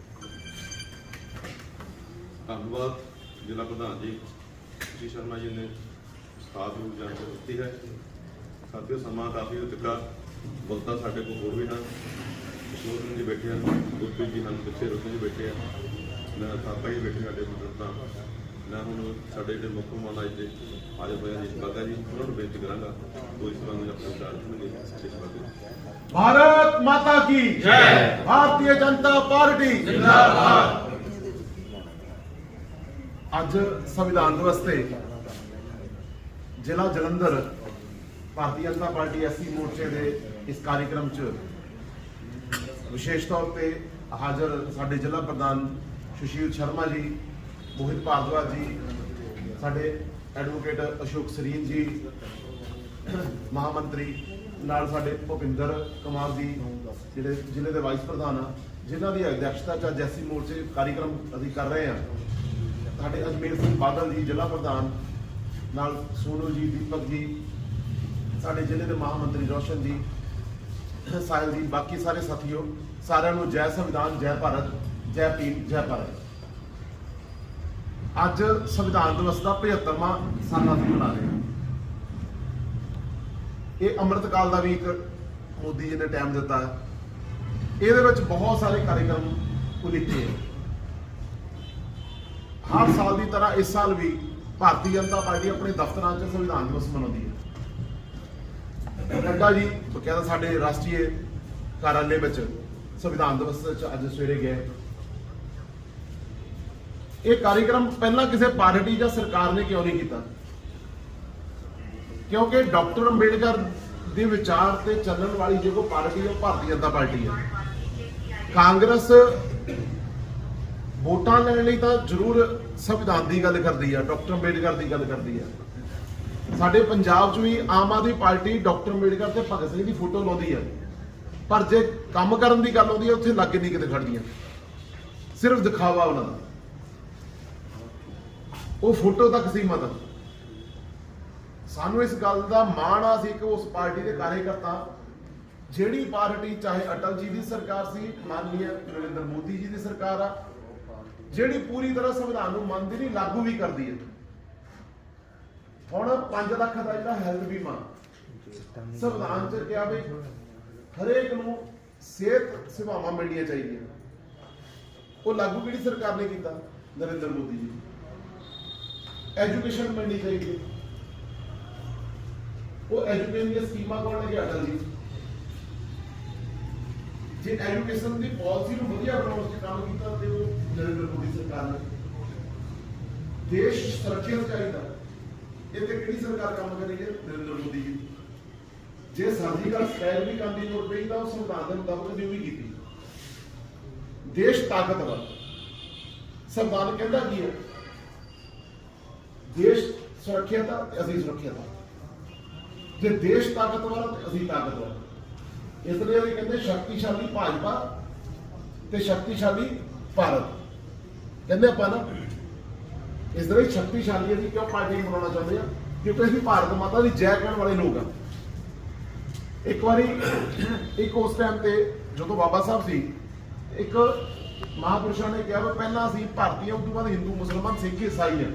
ਧੰਨਵਾਦ ਜ਼ਿਲ੍ਹਾ ਪ੍ਰਧਾਨ ਜੀ ਜੀ ਸ਼ਰਮਾ ਜੀ ਨੇ ਵਿਸਥਾਰ ਰੂਪ ਜਾਣਕਾਰੀ ਦਿੱਤੀ ਹੈ। ਸਾਥੀਓ, ਸਮਾਂ ਕਾਫੀ ਹੋ ਚੁੱਕਾ ਬੋਲਤਾ ਸਾਡੇ ਕੋਲ ਹੋਰ ਵੀ ਹਨ। ਕਿਸ਼ੋਰ ਜੀ ਬੈਠੇ ਹਨ ਗੁਰਪ੍ਰੀਤ ਜੀ ਹਨ ਪਿੱਛੇ ਰੁਕਨ ਜੀ ਬੈਠੇ ਹਨ ਨਾ ਥਾਪਾ ਜੀ ਬੈਠੇ ਸਾਡੇ ਬਜ਼ੁਰਗਾਂ ਮੈਂ ਹੁਣ ਸਾਡੇ ਜਿਹੜੇ ਮੁੱਖ ਮਹਿਮਾਨ ਅੱਜ ਦੇ ਹਾਜ਼ਰ ਹੋਏ ਹਨ ਜੀ ਬਾਗਾ ਜੀ ਉਹਨਾਂ ਨੂੰ ਬੇਨਤੀ ਕਰਾਂਗਾ ਕੋਈ ਇਸ ਬਾਰੇ ਆਪਣੇ ਵਿਚਾਰ ਰੱਖਣਗੇ ਇਸ ਬਾਰੇ भारत माता की जय भारतीय जनता पार्टी जिंदाबाद ਅੱਜ ਸੰਵਿਧਾਨ ਦਿਵਸ ਤੇ ਜ਼ਿਲ੍ਹਾ ਜਲੰਧਰ ਭਾਰਤੀ ਜਨਤਾ ਪਾਰਟੀ ਐਸਸੀ ਮੋਰਚੇ ਦੇ ਇਸ ਕਾਰਜਕ੍ਰਮ 'ਚ ਵਿਸ਼ੇਸ਼ ਤੌਰ ਤੇ ਹਾਜ਼ਰ ਸਾਡੇ ਜ਼ਿਲ੍ਹਾ ਪ੍ਰਧਾਨ ਸੁਸ਼ੀਲ ਸ਼ਰਮਾ ਜੀ, ਮੋਹਿਤ ਭਾਰਦਵਾਜ ਜੀ, ਸਾਡੇ ਐਡਵੋਕੇਟ ਅਸ਼ੋਕ ਸਰੀਨ ਜੀ, ਮਹਾਮੰਤਰੀ, ਨਾਲ ਸਾਡੇ ਭੁਪਿੰਦਰ ਕੁਮਾਰ ਜੀ, ਜਿਹੜੇ ਜ਼ਿਲ੍ਹੇ ਦੇ ਵਾਈਸ ਪ੍ਰਧਾਨ ਆ, ਜਿਨ੍ਹਾਂ ਦੀ ਅਧਿਕਸ਼ਤਾ ਚ ਅੱਜ ਐਸਸੀ ਮੋਰਚੇ ਕਾਰਜਕ੍ਰਮ ਅਸੀਂ ਕਰ ਰਹੇ ਆ ਸਾਡੇ ਅਜਮੇਰ ਸਿੰਘ ਬਾਦਲ ਜੀ, ਜ਼ਿਲ੍ਹਾ ਪ੍ਰਧਾਨ, ਨਾਲ ਸੋਨੂ ਜੀ, ਦੀਪਕ ਜੀ, ਸਾਡੇ ਜ਼ਿਲ੍ਹੇ ਦੇ ਮਹਾਮੰਤਰੀ ਰੋਸ਼ਨ ਜੀ ਸਾਹਿਲ ਜੀ, ਬਾਕੀ ਸਾਰੇ ਸਾਥੀਓ, ਸਾਰਿਆਂ ਨੂੰ ਜੈ ਸੰਵਿਧਾਨ, ਜੈ ਭਾਰਤ, ਜੈ ਭੀਮ, ਜੈ ਭਾਰਤ। ਅੱਜ ਸੰਵਿਧਾਨ ਦਿਵਸ ਦਾ 75ਵਾਂ ਸਾਲ ਅਸੀਂ ਮਨਾ ਰਹੇ ਹਾਂ। ਇਹ ਅੰਮ੍ਰਿਤ ਕਾਲ ਦਾ ਵੀ ਇੱਕ ਮੋਦੀ ਜੀ ਨੇ ਟਾਈਮ ਦਿੱਤਾ ਹੈ। ਇਹਦੇ ਵਿੱਚ ਬਹੁਤ ਸਾਰੇ ਕਾਰਜਕ੍ਰਮ ਉਲੀਕੇ ਹੈ। ਹਰ ਸਾਲ ਦੀ ਤਰ੍ਹਾਂ ਇਸ ਸਾਲ ਵੀ ਭਾਰਤੀ ਜਨਤਾ ਪਾਰਟੀ ਆਪਣੇ ਦਫ਼ਤਰਾਂ 'ਚ ਸੰਵਿਧਾਨ ਦਿਵਸ ਮਨਾਉਂਦੀ ਹੈ। ਨੱਡਾ ਜੀ ਬਕਾਇਦਾ ਸਾਡੇ ਰਾਸ਼ਟਰੀ ਕਾਰਆਲੇ ਵਿੱਚ ਸੰਵਿਧਾਨ ਦਿਵਸ ਵਿੱਚ ਅੱਜ ਸਵੇਰੇ ਗਏ। ਇਹ ਕਾਰਜਕ੍ਰਮ ਪਹਿਲਾਂ ਕਿਸੇ ਪਾਰਟੀ ਜਾਂ ਸਰਕਾਰ ਨੇ ਕਿਉਂ ਨਹੀਂ ਕੀਤਾ? ਕਿਉਂਕਿ ਡਾਕਟਰ ਅੰਬੇਡਕਰ ਦੇ ਵਿਚਾਰ ਤੇ ਚੱਲਣ ਵਾਲੀ ਜੇ ਕੋਈ ਪਾਰਟੀ ਉਹ ਭਾਰਤੀ ਜਨਤਾ ਪਾਰਟੀ ਹੈ। ਕਾਂਗਰਸ ਵੋਟਾਂ ਲੈਣ ਲਈ ਤਾਂ ਜ਼ਰੂਰ ਸੰਵਿਧਾਨ ਦੀ ਗੱਲ ਕਰਦੀ ਆ, ਡਾਕਟਰ ਅੰਬੇਡਕਰ ਦੀ ਗੱਲ ਕਰਦੀ ਆ। ਸਾਡੇ ਪੰਜਾਬ 'ਚ ਵੀ ਆਮ ਆਦਮੀ ਪਾਰਟੀ ਡਾਕਟਰ ਅੰਬੇਡਕਰ ਤੇ ਭਗਤ ਸਿੰਘ ਦੀ ਫੋਟੋ ਲਾਉਂਦੀ ਹੈ ਪਰ ਜੇ ਕੰਮ ਕਰਨ ਦੀ ਗੱਲ ਆਉਂਦੀ ਹੈ ਉੱਥੇ ਲੱਗ ਨਹੀਂ ਕਿਤੇ ਖੜਦੀਆਂ ਸਿਰਫ ਦਿਖਾਵਾ ਉਹਨਾਂ ਦਾ। ਉਹ ਫੋਟੋ ਤੱਕ ਸੀਮਤ ਆ। ਸਾਨੂੰ ਇਸ ਗੱਲ ਦਾ ਮਾਣ ਆ ਸੀ ਕਿ ਉਸ ਪਾਰਟੀ ਦੇ ਕਾਰਜਕਰਤਾ। ਜਿਹੜੀ ਪਾਰਟੀ, ਚਾਹੇ ਅਟਲ ਜੀ ਦੀ ਸਰਕਾਰ ਸੀ ਮਾਨਨੀय ਨਰਿੰਦਰ ਮੋਦੀ ਜੀ ਦੀ ਸਰਕਾਰ ਆ, ਜਿਹੜੀ ਪੂਰੀ ਤਰ੍ਹਾਂ ਸੰਵਿਧਾਨ ਨੂੰ ਮੰਨਦੀ ਨਹੀਂ, ਲਾਗੂ ਵੀ ਕਰਦੀ ਹੈ ਹੁਣ 5 ਲੱਖ ਦਾ ਜਿਹੜਾ ਹੈਲਥ ਬੀਮਾ। ਸੰਵਿਧਾਨ ਚ ਕਿਹਾ ਵੀ ਹਰੇਕ ਨੂੰ ਸਿਹਤ ਸੇਵਾਵਾਂ ਮਿਲਣੀਆਂ ਚਾਹੀਦੀਆਂ। ਉਹ ਲਾਗੂ ਕਿਹੜੀ ਸਰਕਾਰ ਨੇ ਕੀਤਾ? ਨਰਿੰਦਰ ਮੋਦੀ ਜੀ। ਐਜੂਕੇਸ਼ਨ ਮਿਲਣੀ ਚਾਹੀਦੀ। ਉਹ ਐਜੂਕੇਸ਼ਨ ਦੀਆਂ ਸਕੀਮਾਂ ਕੌਣ ਲੈ ਅਟਲ ਜੀ? ਜੇ ਐਜੂਕੇਸ਼ਨ ਦੀ ਪਾਲਿਸੀ ਨੂੰ ਵਧੀਆ ਬਣਾਉਣ 'ਚ ਕੰਮ ਕੀਤਾ ਤੇ ਉਹ ਨਰਿੰਦਰ ਮੋਦੀ ਸਰਕਾਰ ਨੇ। ਦੇਸ਼ ਸੁਰੱਖਿਅਤ ਚਾਹੀਦਾ। ਇਹ ਕਿਹੜੀ ਸਰਕਾਰ ਕੰਮ ਕਰੀ ਹੈ ਨਰਿੰਦਰ ਮੋਦੀ ਜੀ। ਜੇ ਸਰਜੀਕਲ ਸਟ੍ਰਾਈਕ ਵੀ ਕਰਨ ਦੀ ਲੋੜ ਪਈ, ਤਾਂ ਉਹ ਸੰਵਿਧਾਨ ਦੇ ਮੁਤਾਬਕ ਨਹੀਂ ਵੀ ਕੀਤੀ। ਦੇਸ਼ ਤਾਕਤਵਰ। ਸੰਵਿਧਾਨ ਕਹਿੰਦਾ ਕੀ ਹੈ? ਦੇਸ਼ ਸੁਰੱਖਿਅਤ ਆ ਤੇ ਅਸੀਂ ਸੁਰੱਖਿਅਤ ਆ। ਜੇ ਦੇਸ਼ ਤਾਕਤਵਰ ਆ ਤੇ ਅਸੀਂ ਤਾਕਤਵਰ ਇਸ ਲਈ ਅਸੀਂ ਕਹਿੰਦੇ ਸ਼ਕਤੀਸ਼ਾਲੀ ਭਾਜਪਾ ਤੇ ਸ਼ਕਤੀਸ਼ਾਲੀ ਭਾਰਤ। ਕਹਿੰਦੇ ਆਪਾਂ ਨਾ ਇਸ ਤਰ੍ਹਾਂ ਹੀ ਸ਼ਕਤੀਸ਼ਾਲੀ ਅਸੀਂ ਕਿਉਂ ਪਾਰਟੀ ਨੂੰ ਬਣਾਉਣਾ ਚਾਹੁੰਦੇ ਆ? ਕਿਉਂਕਿ ਅਸੀਂ ਭਾਰਤ ਮਾਤਾ ਦੀ ਜੈ ਕਹਿਣ ਵਾਲੇ ਲੋਕ ਆ। ਇੱਕ ਵਾਰੀ, ਇੱਕ ਉਸ ਟਾਈਮ ਤੇ ਜਦੋਂ ਬਾਬਾ ਸਾਹਿਬ ਸੀ, ਇੱਕ ਮਹਾਪੁਰਸ਼ਾਂ ਨੇ ਕਿਹਾ ਵੀ ਪਹਿਲਾਂ ਅਸੀਂ ਭਾਰਤੀ ਉਸ ਤੋਂ ਬਾਅਦ ਹਿੰਦੂ, ਮੁਸਲਮਾਨ, ਸਿੱਖ, ਈਸਾਈ ਆ।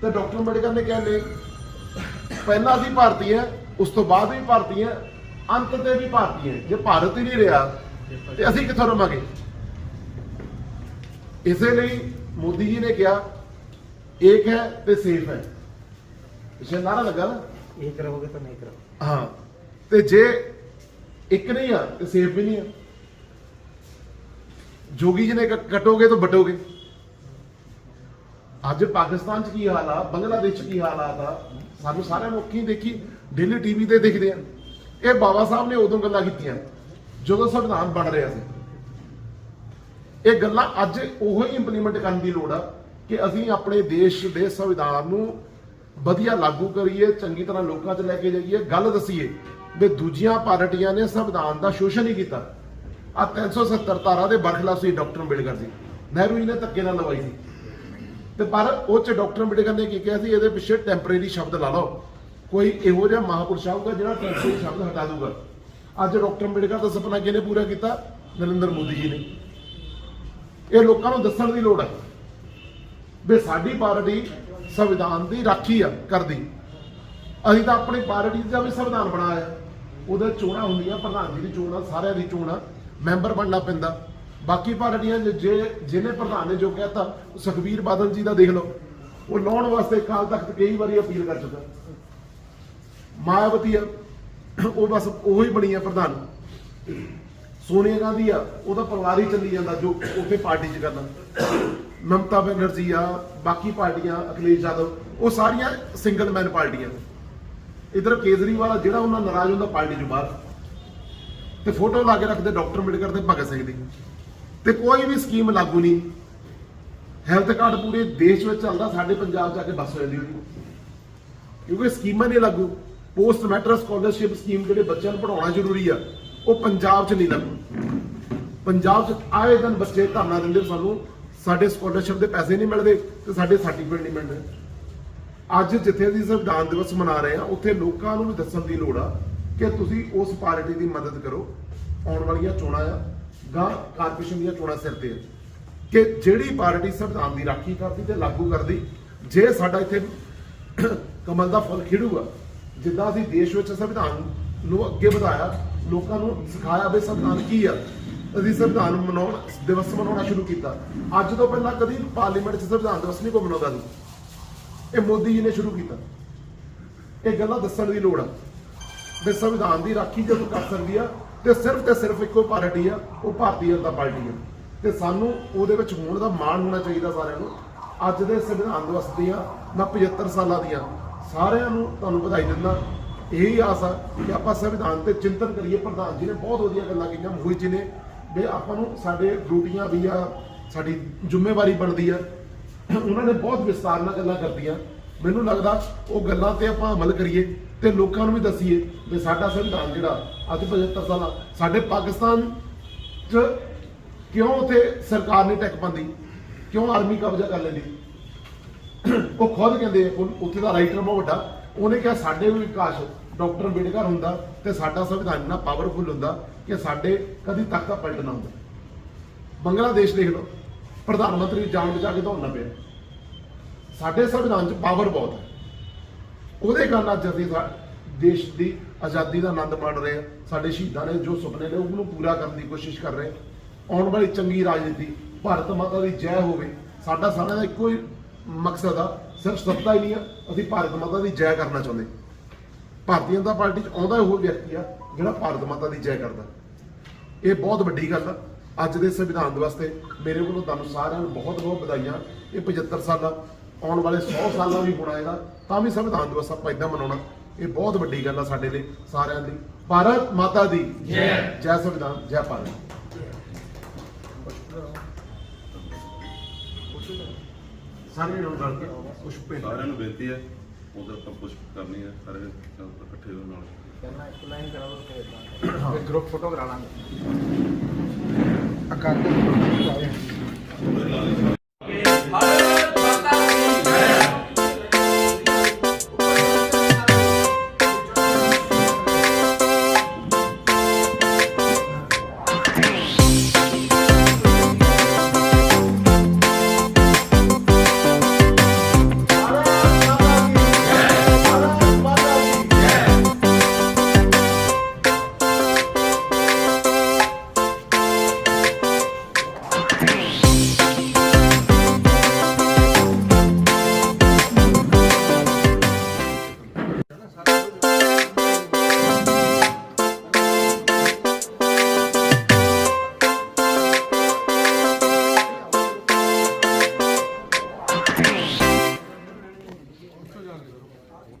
ਤੇ ਡਾਕਟਰ ਅੰਬੇਡਕਰ ਨੇ ਕਿਹਾ, ਨਹੀਂ, ਪਹਿਲਾਂ ਅਸੀਂ ਭਾਰਤੀ ਹਾਂ ਉਸ ਤੋਂ ਬਾਅਦ ਵੀ ਭਾਰਤੀ ਹਾਂ ਅੰਤ ਤੇ ਵੀ ਭਾਰਤੀ ਹਾਂ ਜੇ ਭਾਰਤ ਹੀ ਨਹੀਂ ਰਿਹਾ, ਤੇ ਅਸੀਂ ਕਿੱਥੋਂ ਰਵਾਂਗੇ? ਇਸੇ ਲਈ ਮੋਦੀ ਜੀ ਨੇ ਕਿਹਾ ਏਕ ਹੈ ਤੇ ਸੇਫ ਹੈ ਇਸੇ ਨਾਰਾ ਲੱਗਾ ਨਾ एक रहोगे तो नहीं करोगे ਹਾਂ ਤੇ ਜੇ ਇੱਕ ਨਹੀਂ ਆ ਤੇ ਸੇਫ ਵੀ ਨਹੀਂ ਆ ਜੋਗੀ ਜੀ ਨੇ ਕ- ਕਟੋਗੇ ਤਾਂ ਬਟੋਗੇ ਅੱਜ ਪਾਕਿਸਤਾਨ ਚ ਕੀ ਹਾਲ ਆ ਬੰਗਲਾਦੇਸ਼ ਚ ਕੀ ਹਾਲਾਤ ਆ ਸਾਨੂੰ ਸਾਰਿਆਂ ਨੂੰ ਅੱਖੀਂ ਦੇਖੀ ਡੇਲੀ ਟੀਵੀ ਤੇ ਦੇਖਦੇ ਆ ਇਹ ਬਾਬਾ ਸਾਹਿਬ ਨੇ ਉਦੋਂ ਗੱਲਾਂ ਕੀਤੀਆਂ ਜਦੋਂ ਸੰਵਿਧਾਨ ਬਣ ਰਿਹਾ ਸੀ ਇਹ ਗੱਲਾਂ ਅੱਜ ਉਹੋ ਹੀ ਇੰਪਲੀਮੈਂਟ ਕਰਨ ਦੀ ਲੋੜ ਆ ਕਿ ਅਸੀਂ ਆਪਣੇ ਦੇਸ਼ ਦੇ ਸੰਵਿਧਾਨ ਨੂੰ ਵਧੀਆ ਲਾਗੂ ਕਰੀਏ, ਚੰਗੀ ਤਰ੍ਹਾਂ ਲੋਕਾਂ 'ਚ ਲੈ ਕੇ ਜਾਈਏ। ਗੱਲ ਦਸੀਏ ਵੀ ਦੂਜੀਆਂ ਪਾਰਟੀਆਂ ਨੇ ਸੰਵਿਧਾਨ ਦਾ ਸ਼ੋਸ਼ਣ ਹੀ ਕੀਤਾ। ਆ 370 ਧਾਰਾ ਦੇ ਬਰਖਲਾਫ ਸੀ ਡਾਕਟਰ ਅੰਬੇਡਕਰ ਜੀ। ਨਹਿਰੂ ਜੀ ਨੇ ਧੱਕੇ ਨਾਲ ਲਵਾਈ ਸੀ। ਤੇ ਪਰ ਉਹ ਚ ਡਾਕਟਰ ਅੰਬੇਡਕਰ ਨੇ ਕੀ ਕਿਹਾ ਸੀ? ਇਹਦੇ ਪਿੱਛੇ ਟੈਂਪਰੇਰੀ ਸ਼ਬਦ ਲਾ ਲਓ। ਕੋਈ ਇਹੋ ਜਿਹਾ ਮਹਾਪੁਰਸ਼ ਆਊਗਾ ਜਿਹੜਾ ਟੈਂਪਰੇਰੀ ਸ਼ਬਦ ਹਟਾ ਦੂਗਾ ਅੱਜ ਡਾਕਟਰ ਅੰਬੇਡਕਰ ਦਾ ਸੁਪਨਾ ਕਿਹਨੇ ਪੂਰਾ ਕੀਤਾ? ਨਰਿੰਦਰ ਮੋਦੀ ਜੀ ਨੇ। ਇਹ ਲੋਕਾਂ ਨੂੰ ਦੱਸਣ ਦੀ ਲੋੜ ਹੈ। ਵੀ ਸਾਡੀ ਪਾਰਟੀ ਸੰਵਿਧਾਨ ਦੀ ਰਾਖੀ ਆ ਕਰਦੀ। ਅਸੀਂ ਤਾਂ ਆਪਣੀ ਪਾਰਟੀ ਦਾ ਵੀ ਸੰਵਿਧਾਨ ਬਣਾਇਆ। ਉਹਦੇ ਚੋਣਾਂ ਹੁੰਦੀਆਂ, ਪ੍ਰਧਾਨ ਜੀ ਦੀ ਚੋਣ ਆ, ਸਾਰਿਆਂ ਦੀ ਚੋਣ ਆ, ਮੈਂਬਰ ਬਣਨਾ ਪੈਂਦਾ। ਬਾਕੀ ਪਾਰਟੀਆਂ ਜੇ ਜਿਹਨੇ ਪ੍ਰਧਾਨ ਨੇ ਜੋ ਕਹਿਤਾ ਸੁਖਬੀਰ ਬਾਦਲ ਜੀ ਦਾ ਦੇਖ ਲਓ। ਉਹ ਲਾਉਣ ਵਾਸਤੇ ਕਾਲ ਤਖਤ ਕਈ ਵਾਰੀ ਅਪੀਲ ਕਰ ਚੁੱਕਾ। ਮਾਇਆਵਤੀ ਆ, ਉਹ ਬਸ ਉਹੀ ਬਣੀ ਆ ਪ੍ਰਧਾਨ। ਸੋਨੀਆ ਗਾਂਧੀ ਆ, ਉਹਦਾ ਪਰਿਵਾਰ ਹੀ ਚੱਲੀ ਜਾਂਦਾ ਜੋ ਉੱਥੇ ਪਾਰਟੀ 'ਚ ਕਰਦਾ ਮਮਤਾ ਬੈਨਰਜੀ ਆ ਬਾਕੀ ਪਾਰਟੀਆਂ ਅਖਿਲੇਸ਼ ਯਾਦਵ ਉਹ ਸਾਰੀਆਂ ਸਿੰਗਲ ਮੈਨ ਪਾਰਟੀਆਂ ਇਧਰ ਕੇਜਰੀਵਾਲ ਆ, ਜਿਹੜਾ ਉਹਨਾਂ ਨਾਰਾਜ਼ ਹੁੰਦਾ ਪਾਰਟੀ 'ਚੋਂ ਬਾਹਰ। ਤੇ ਫੋਟੋ ਲਾ ਕੇ ਰੱਖਦੇ ਡਾਕਟਰ ਅੰਬੇਡਕਰ ਤੇ ਭਗਤ ਸਿੰਘ ਦੀ। ਤੇ ਕੋਈ ਵੀ ਸਕੀਮ ਲਾਗੂ ਨਹੀਂ। ਹੈਲਥ ਕਾਰਡ ਪੂਰੇ ਦੇਸ਼ ਵਿੱਚ ਚੱਲਦਾ ਸਾਡੇ ਪੰਜਾਬ 'ਚ ਆ ਕੇ ਬੱਸ ਹੋ ਜਾਂਦੀ ਉਹਦੀ ਕਿਉਂਕਿ ਸਕੀਮਾਂ ਨਹੀਂ ਲਾਗੂ। ਪੋਸਟ ਮੈਟਰ ਸਕਾਲਰਸ਼ਿਪ ਸਕੀਮ ਜਿਹੜੇ ਬੱਚਿਆਂ ਨੂੰ ਪੜਾਉਣਾ ਜ਼ਰੂਰੀ ਆ ਉਹ ਪੰਜਾਬ 'ਚ ਨਹੀਂ ਲਾਗੂ। ਪੰਜਾਬ 'ਚ ਆਏ ਦਿਨ ਬੱਚੇ ਧਰਨਾ ਦਿੰਦੇ ਸਾਨੂੰ। ਸਾਡੇ ਸਕਾਲਰਸ਼ਿਪ ਦੇ ਪੈਸੇ ਨਹੀਂ ਮਿਲਦੇ ਤੇ ਸਾਡੇ ਸਰਟੀਫਿਕੇਟ ਨਹੀਂ ਮਿਲਦੇ। ਅੱਜ ਜਿੱਥੇ ਅਸੀਂ ਸੰਵਿਧਾਨ ਦਿਵਸ ਮਨਾ ਰਹੇ ਆ ਉੱਥੇ ਲੋਕਾਂ ਨੂੰ ਵੀ ਦੱਸਣ ਦੀ ਲੋੜ ਆ ਕਿ ਤੁਸੀਂ ਉਸ ਪਾਰਟੀ ਦੀ ਮਦਦ ਕਰੋ। ਆਉਣ ਵਾਲੀਆਂ ਚੋਣਾਂ ਆ ਗਾਂ ਕਾਰਪੋਰੇਸ਼ਨ ਦੀਆਂ ਚੋਣਾਂ ਸਿਰ ਤੇ ਕਿ ਜਿਹੜੀ ਪਾਰਟੀ ਸੰਵਿਧਾਨ ਦੀ ਰਾਖੀ ਕਰਦੀ ਤੇ ਲਾਗੂ ਕਰਦੀ, ਜੇ ਸਾਡਾ ਇੱਥੇ ਕਮਲ ਦਾ ਫੁੱਲ ਖਿੜੂਗਾ, ਜਿੱਦਾਂ ਅਸੀਂ ਦੇਸ਼ ਵਿੱਚ ਸੰਵਿਧਾਨ ਨੂੰ ਅੱਗੇ ਵਧਾਇਆ, ਲੋਕਾਂ ਨੂੰ ਸਿਖਾਇਆ ਵੀ ਸੰਵਿਧਾਨ ਕੀ ਆ। ਅਸੀਂ ਸੰਵਿਧਾਨ ਮਨਾਉਣ, ਦਿਵਸ ਮਨਾਉਣਾ ਸ਼ੁਰੂ ਕੀਤਾ। ਅੱਜ ਤੋਂ ਪਹਿਲਾਂ ਕਦੀ ਪਾਰਲੀਮੈਂਟ 'ਚ ਸੰਵਿਧਾਨ ਦਿਵਸ ਨਹੀਂ ਕੋਈ ਮਨਾਉਂਦਾ ਸੀ। ਇਹ ਮੋਦੀ ਜੀ ਨੇ ਸ਼ੁਰੂ ਕੀਤਾ। ਇਹ ਗੱਲਾਂ ਦੱਸਣ ਦੀ ਲੋੜ ਆ। ਵੀ ਸੰਵਿਧਾਨ ਦੀ ਰਾਖੀ ਜਦੋਂ ਕਰ ਸਕਦੀ ਆ, ਤੇ ਸਿਰਫ ਤੇ ਸਿਰਫ ਇੱਕੋ ਪਾਰਟੀ ਆ, ਉਹ ਭਾਰਤੀ ਜਨਤਾ ਪਾਰਟੀ ਆ। ਤੇ ਸਾਨੂੰ ਉਹਦੇ ਵਿੱਚ ਹੋਣ ਦਾ ਮਾਣ ਹੋਣਾ ਚਾਹੀਦਾ ਸਾਰਿਆਂ ਨੂੰ। ਅੱਜ ਦੇ ਸੰਵਿਧਾਨ ਦਿਵਸ ਦੀਆਂ, ਮੈਂ 75 ਸਾਲਾਂ ਦੀਆਂ, ਸਾਰਿਆਂ ਨੂੰ ਤੁਹਾਨੂੰ ਵਧਾਈ ਦਿੰਦਾ। ਇਹੀ ਆਸ ਆ ਕਿ ਆਪਾਂ ਸੰਵਿਧਾਨ ਤੇ ਚਿੰਤਨ ਕਰੀਏ। ਪ੍ਰਧਾਨ ਜੀ ਨੇ ਬਹੁਤ ਵਧੀਆ ਗੱਲਾਂ ਕਹੀਆਂ ਮੋਹਿਤ ਜੀ ਨੇ ਵੀ ਆਪਾਂ ਨੂੰ ਸਾਡੇ ਡਿਊਟੀਆਂ ਵੀ ਆ, ਸਾਡੀ ਜ਼ਿੰਮੇਵਾਰੀ ਬਣਦੀ ਆ। ਉਹਨਾਂ ਨੇ ਬਹੁਤ ਵਿਸਤਾਰ ਨਾਲ ਗੱਲਾਂ ਕਰਦੀਆਂ। ਮੈਨੂੰ ਲੱਗਦਾ ਉਹ ਗੱਲਾਂ ਤੇ ਆਪਾਂ ਅਮਲ ਕਰੀਏ ਤੇ ਲੋਕਾਂ ਨੂੰ ਵੀ ਦੱਸੀਏ ਵੀ ਸਾਡਾ ਸੰਵਿਧਾਨ ਜਿਹੜਾ ਅੱਜ 75 ਸਾਲ, ਸਾਡੇ ਪਾਕਿਸਤਾਨ 'ਚ ਕਿਉਂ ਉਥੇ ਸਰਕਾਰ ਨੇ ਟੈਕ ਪਾਉਂਦੀ? ਕਿਉਂ ਆਰਮੀ ਕਬਜ਼ਾ ਕਰ ਲੈਂਦੀ? ਉਹ ਖੁਦ ਕਹਿੰਦੇ ਉੱਥੇ ਦਾ ਰਾਈਟਰ ਬਹੁਤ ਵੱਡਾ। ਉਹਨੇ ਕਿਹਾ, ਸਾਡੇ ਵੀ ਵਿਕਾਸ਼, ਡਾਕਟਰ ਅੰਬੇਡਕਰ ਹੁੰਦਾ ਤੇ ਸਾਡਾ ਸੰਵਿਧਾਨ ਇੰਨਾ ਪਾਵਰਫੁਲ ਹੁੰਦਾ। ਕਿ ਸਾਡੇ ਕਦੀ ਦਾ ਪਲਟ ਨਾ ਹੁੰਦਾ ਬੰਗਲਾਦੇਸ਼ ਦੇਖ ਲਓ, ਪ੍ਰਧਾਨ ਮੰਤਰੀ ਜਾਣ ਬਚਾ ਕੇ ਦੌੜਨਾ ਪਿਆ। ਸਾਡੇ ਸੰਵਿਧਾਨ 'ਚ ਪਾਵਰ ਬਹੁਤ ਹੈ। ਉਹਦੇ ਕਾਰਨ ਅੱਜ ਅਸੀਂ ਸਾ- ਦੇਸ਼ ਦੀ ਆਜ਼ਾਦੀ ਦਾ ਆਨੰਦ ਮਾਣ ਰਹੇ ਹਾਂ। ਸਾਡੇ ਸ਼ਹੀਦਾਂ ਨੇ ਜੋ ਸੁਪਨੇ ਨੇ, ਉਹਨੂੰ ਪੂਰਾ ਕਰਨ ਦੀ ਕੋਸ਼ਿਸ਼ ਕਰ ਰਹੇ ਆਉਣ ਵਾਲੀ ਚੰਗੀ ਰਾਜਨੀਤੀ, ਭਾਰਤ ਮਾਤਾ ਦੀ ਜੈ ਹੋਵੇ, ਸਾਡਾ ਸਾਰਿਆਂ ਦਾ ਇੱਕੋ ਹੀ ਮਕਸਦ ਆ, ਸਿਰਫ ਸੱਤਾ ਹੀ ਨਹੀਂ ਆ, ਅਸੀਂ ਭਾਰਤ ਮਾਤਾ ਦੀ ਜੈ ਕਰਨਾ ਚਾਹੁੰਦੇ ਭਾਰਤੀ ਜਨਤਾ ਪਾਰਟੀ 'ਚ ਆਉਂਦਾ ਉਹ ਵਿਅਕਤੀ ਆ ਜਿਹੜਾ ਭਾਰਤ ਮਾਤਾ ਦੀ ਜੈ ਕਰਦਾ। ਇਹ ਬਹੁਤ ਵੱਡੀ ਗੱਲ ਆ। ਅੱਜ ਦੇ ਸੰਵਿਧਾਨ ਦਿਵਸ ਤੇ ਮੇਰੇ ਵੱਲੋਂ ਤੁਹਾਨੂੰ ਸਾਰਿਆਂ ਨੂੰ ਬਹੁਤ ਬਹੁਤ ਵਧਾਈਆਂ। ਇਹ 75 ਸਾਲਾਂ ਆਉਣ ਵਾਲੇ 100 ਸਾਲਾਂ ਵੀ ਹੋਣਾ ਇਹਦਾ ਤਾਂ ਵੀ ਸੰਵਿਧਾਨ ਦਿਵਸ ਆਪਾਂ ਇਦਾਂ ਮਨਾਉਣਾ। ਇਹ ਬਹੁਤ ਵੱਡੀ ਗੱਲ ਆ ਸਾਡੇ ਲਈ ਸਾਰਿਆਂ ਲਈ ਭਾਰਤ ਮਾਤਾ ਦੀ ਜੈ। ਜੈ। ਸੰਵਿਧਾਨ ਜੈ ਭਾਰਤ। ਸਾਰੇ ਨੂੰ ਰਲ ਕੇ ਕੁਝ ਸਾਰਿਆਂ ਨੂੰ ਬੇਨਤੀ ਹੈ। ਉਧਰ ਆਪਾਂ ਪੁਸ਼ਪ ਕਰਨੀ ਹੈ ਸਾਰੇ ਇਕੱਠੇ ਹੋਣ ਨਾਲ। ਕਹਿੰਦਾ ਇੱਕ ਲਾਈਨ ਕਰਾ ਦੋ ਫਿਰ ਗਰੁੱਪ ਫੋਟੋ ਕਰਾ ਲਾਂਗੇ। ਅਕਾਲੀ ਹੀ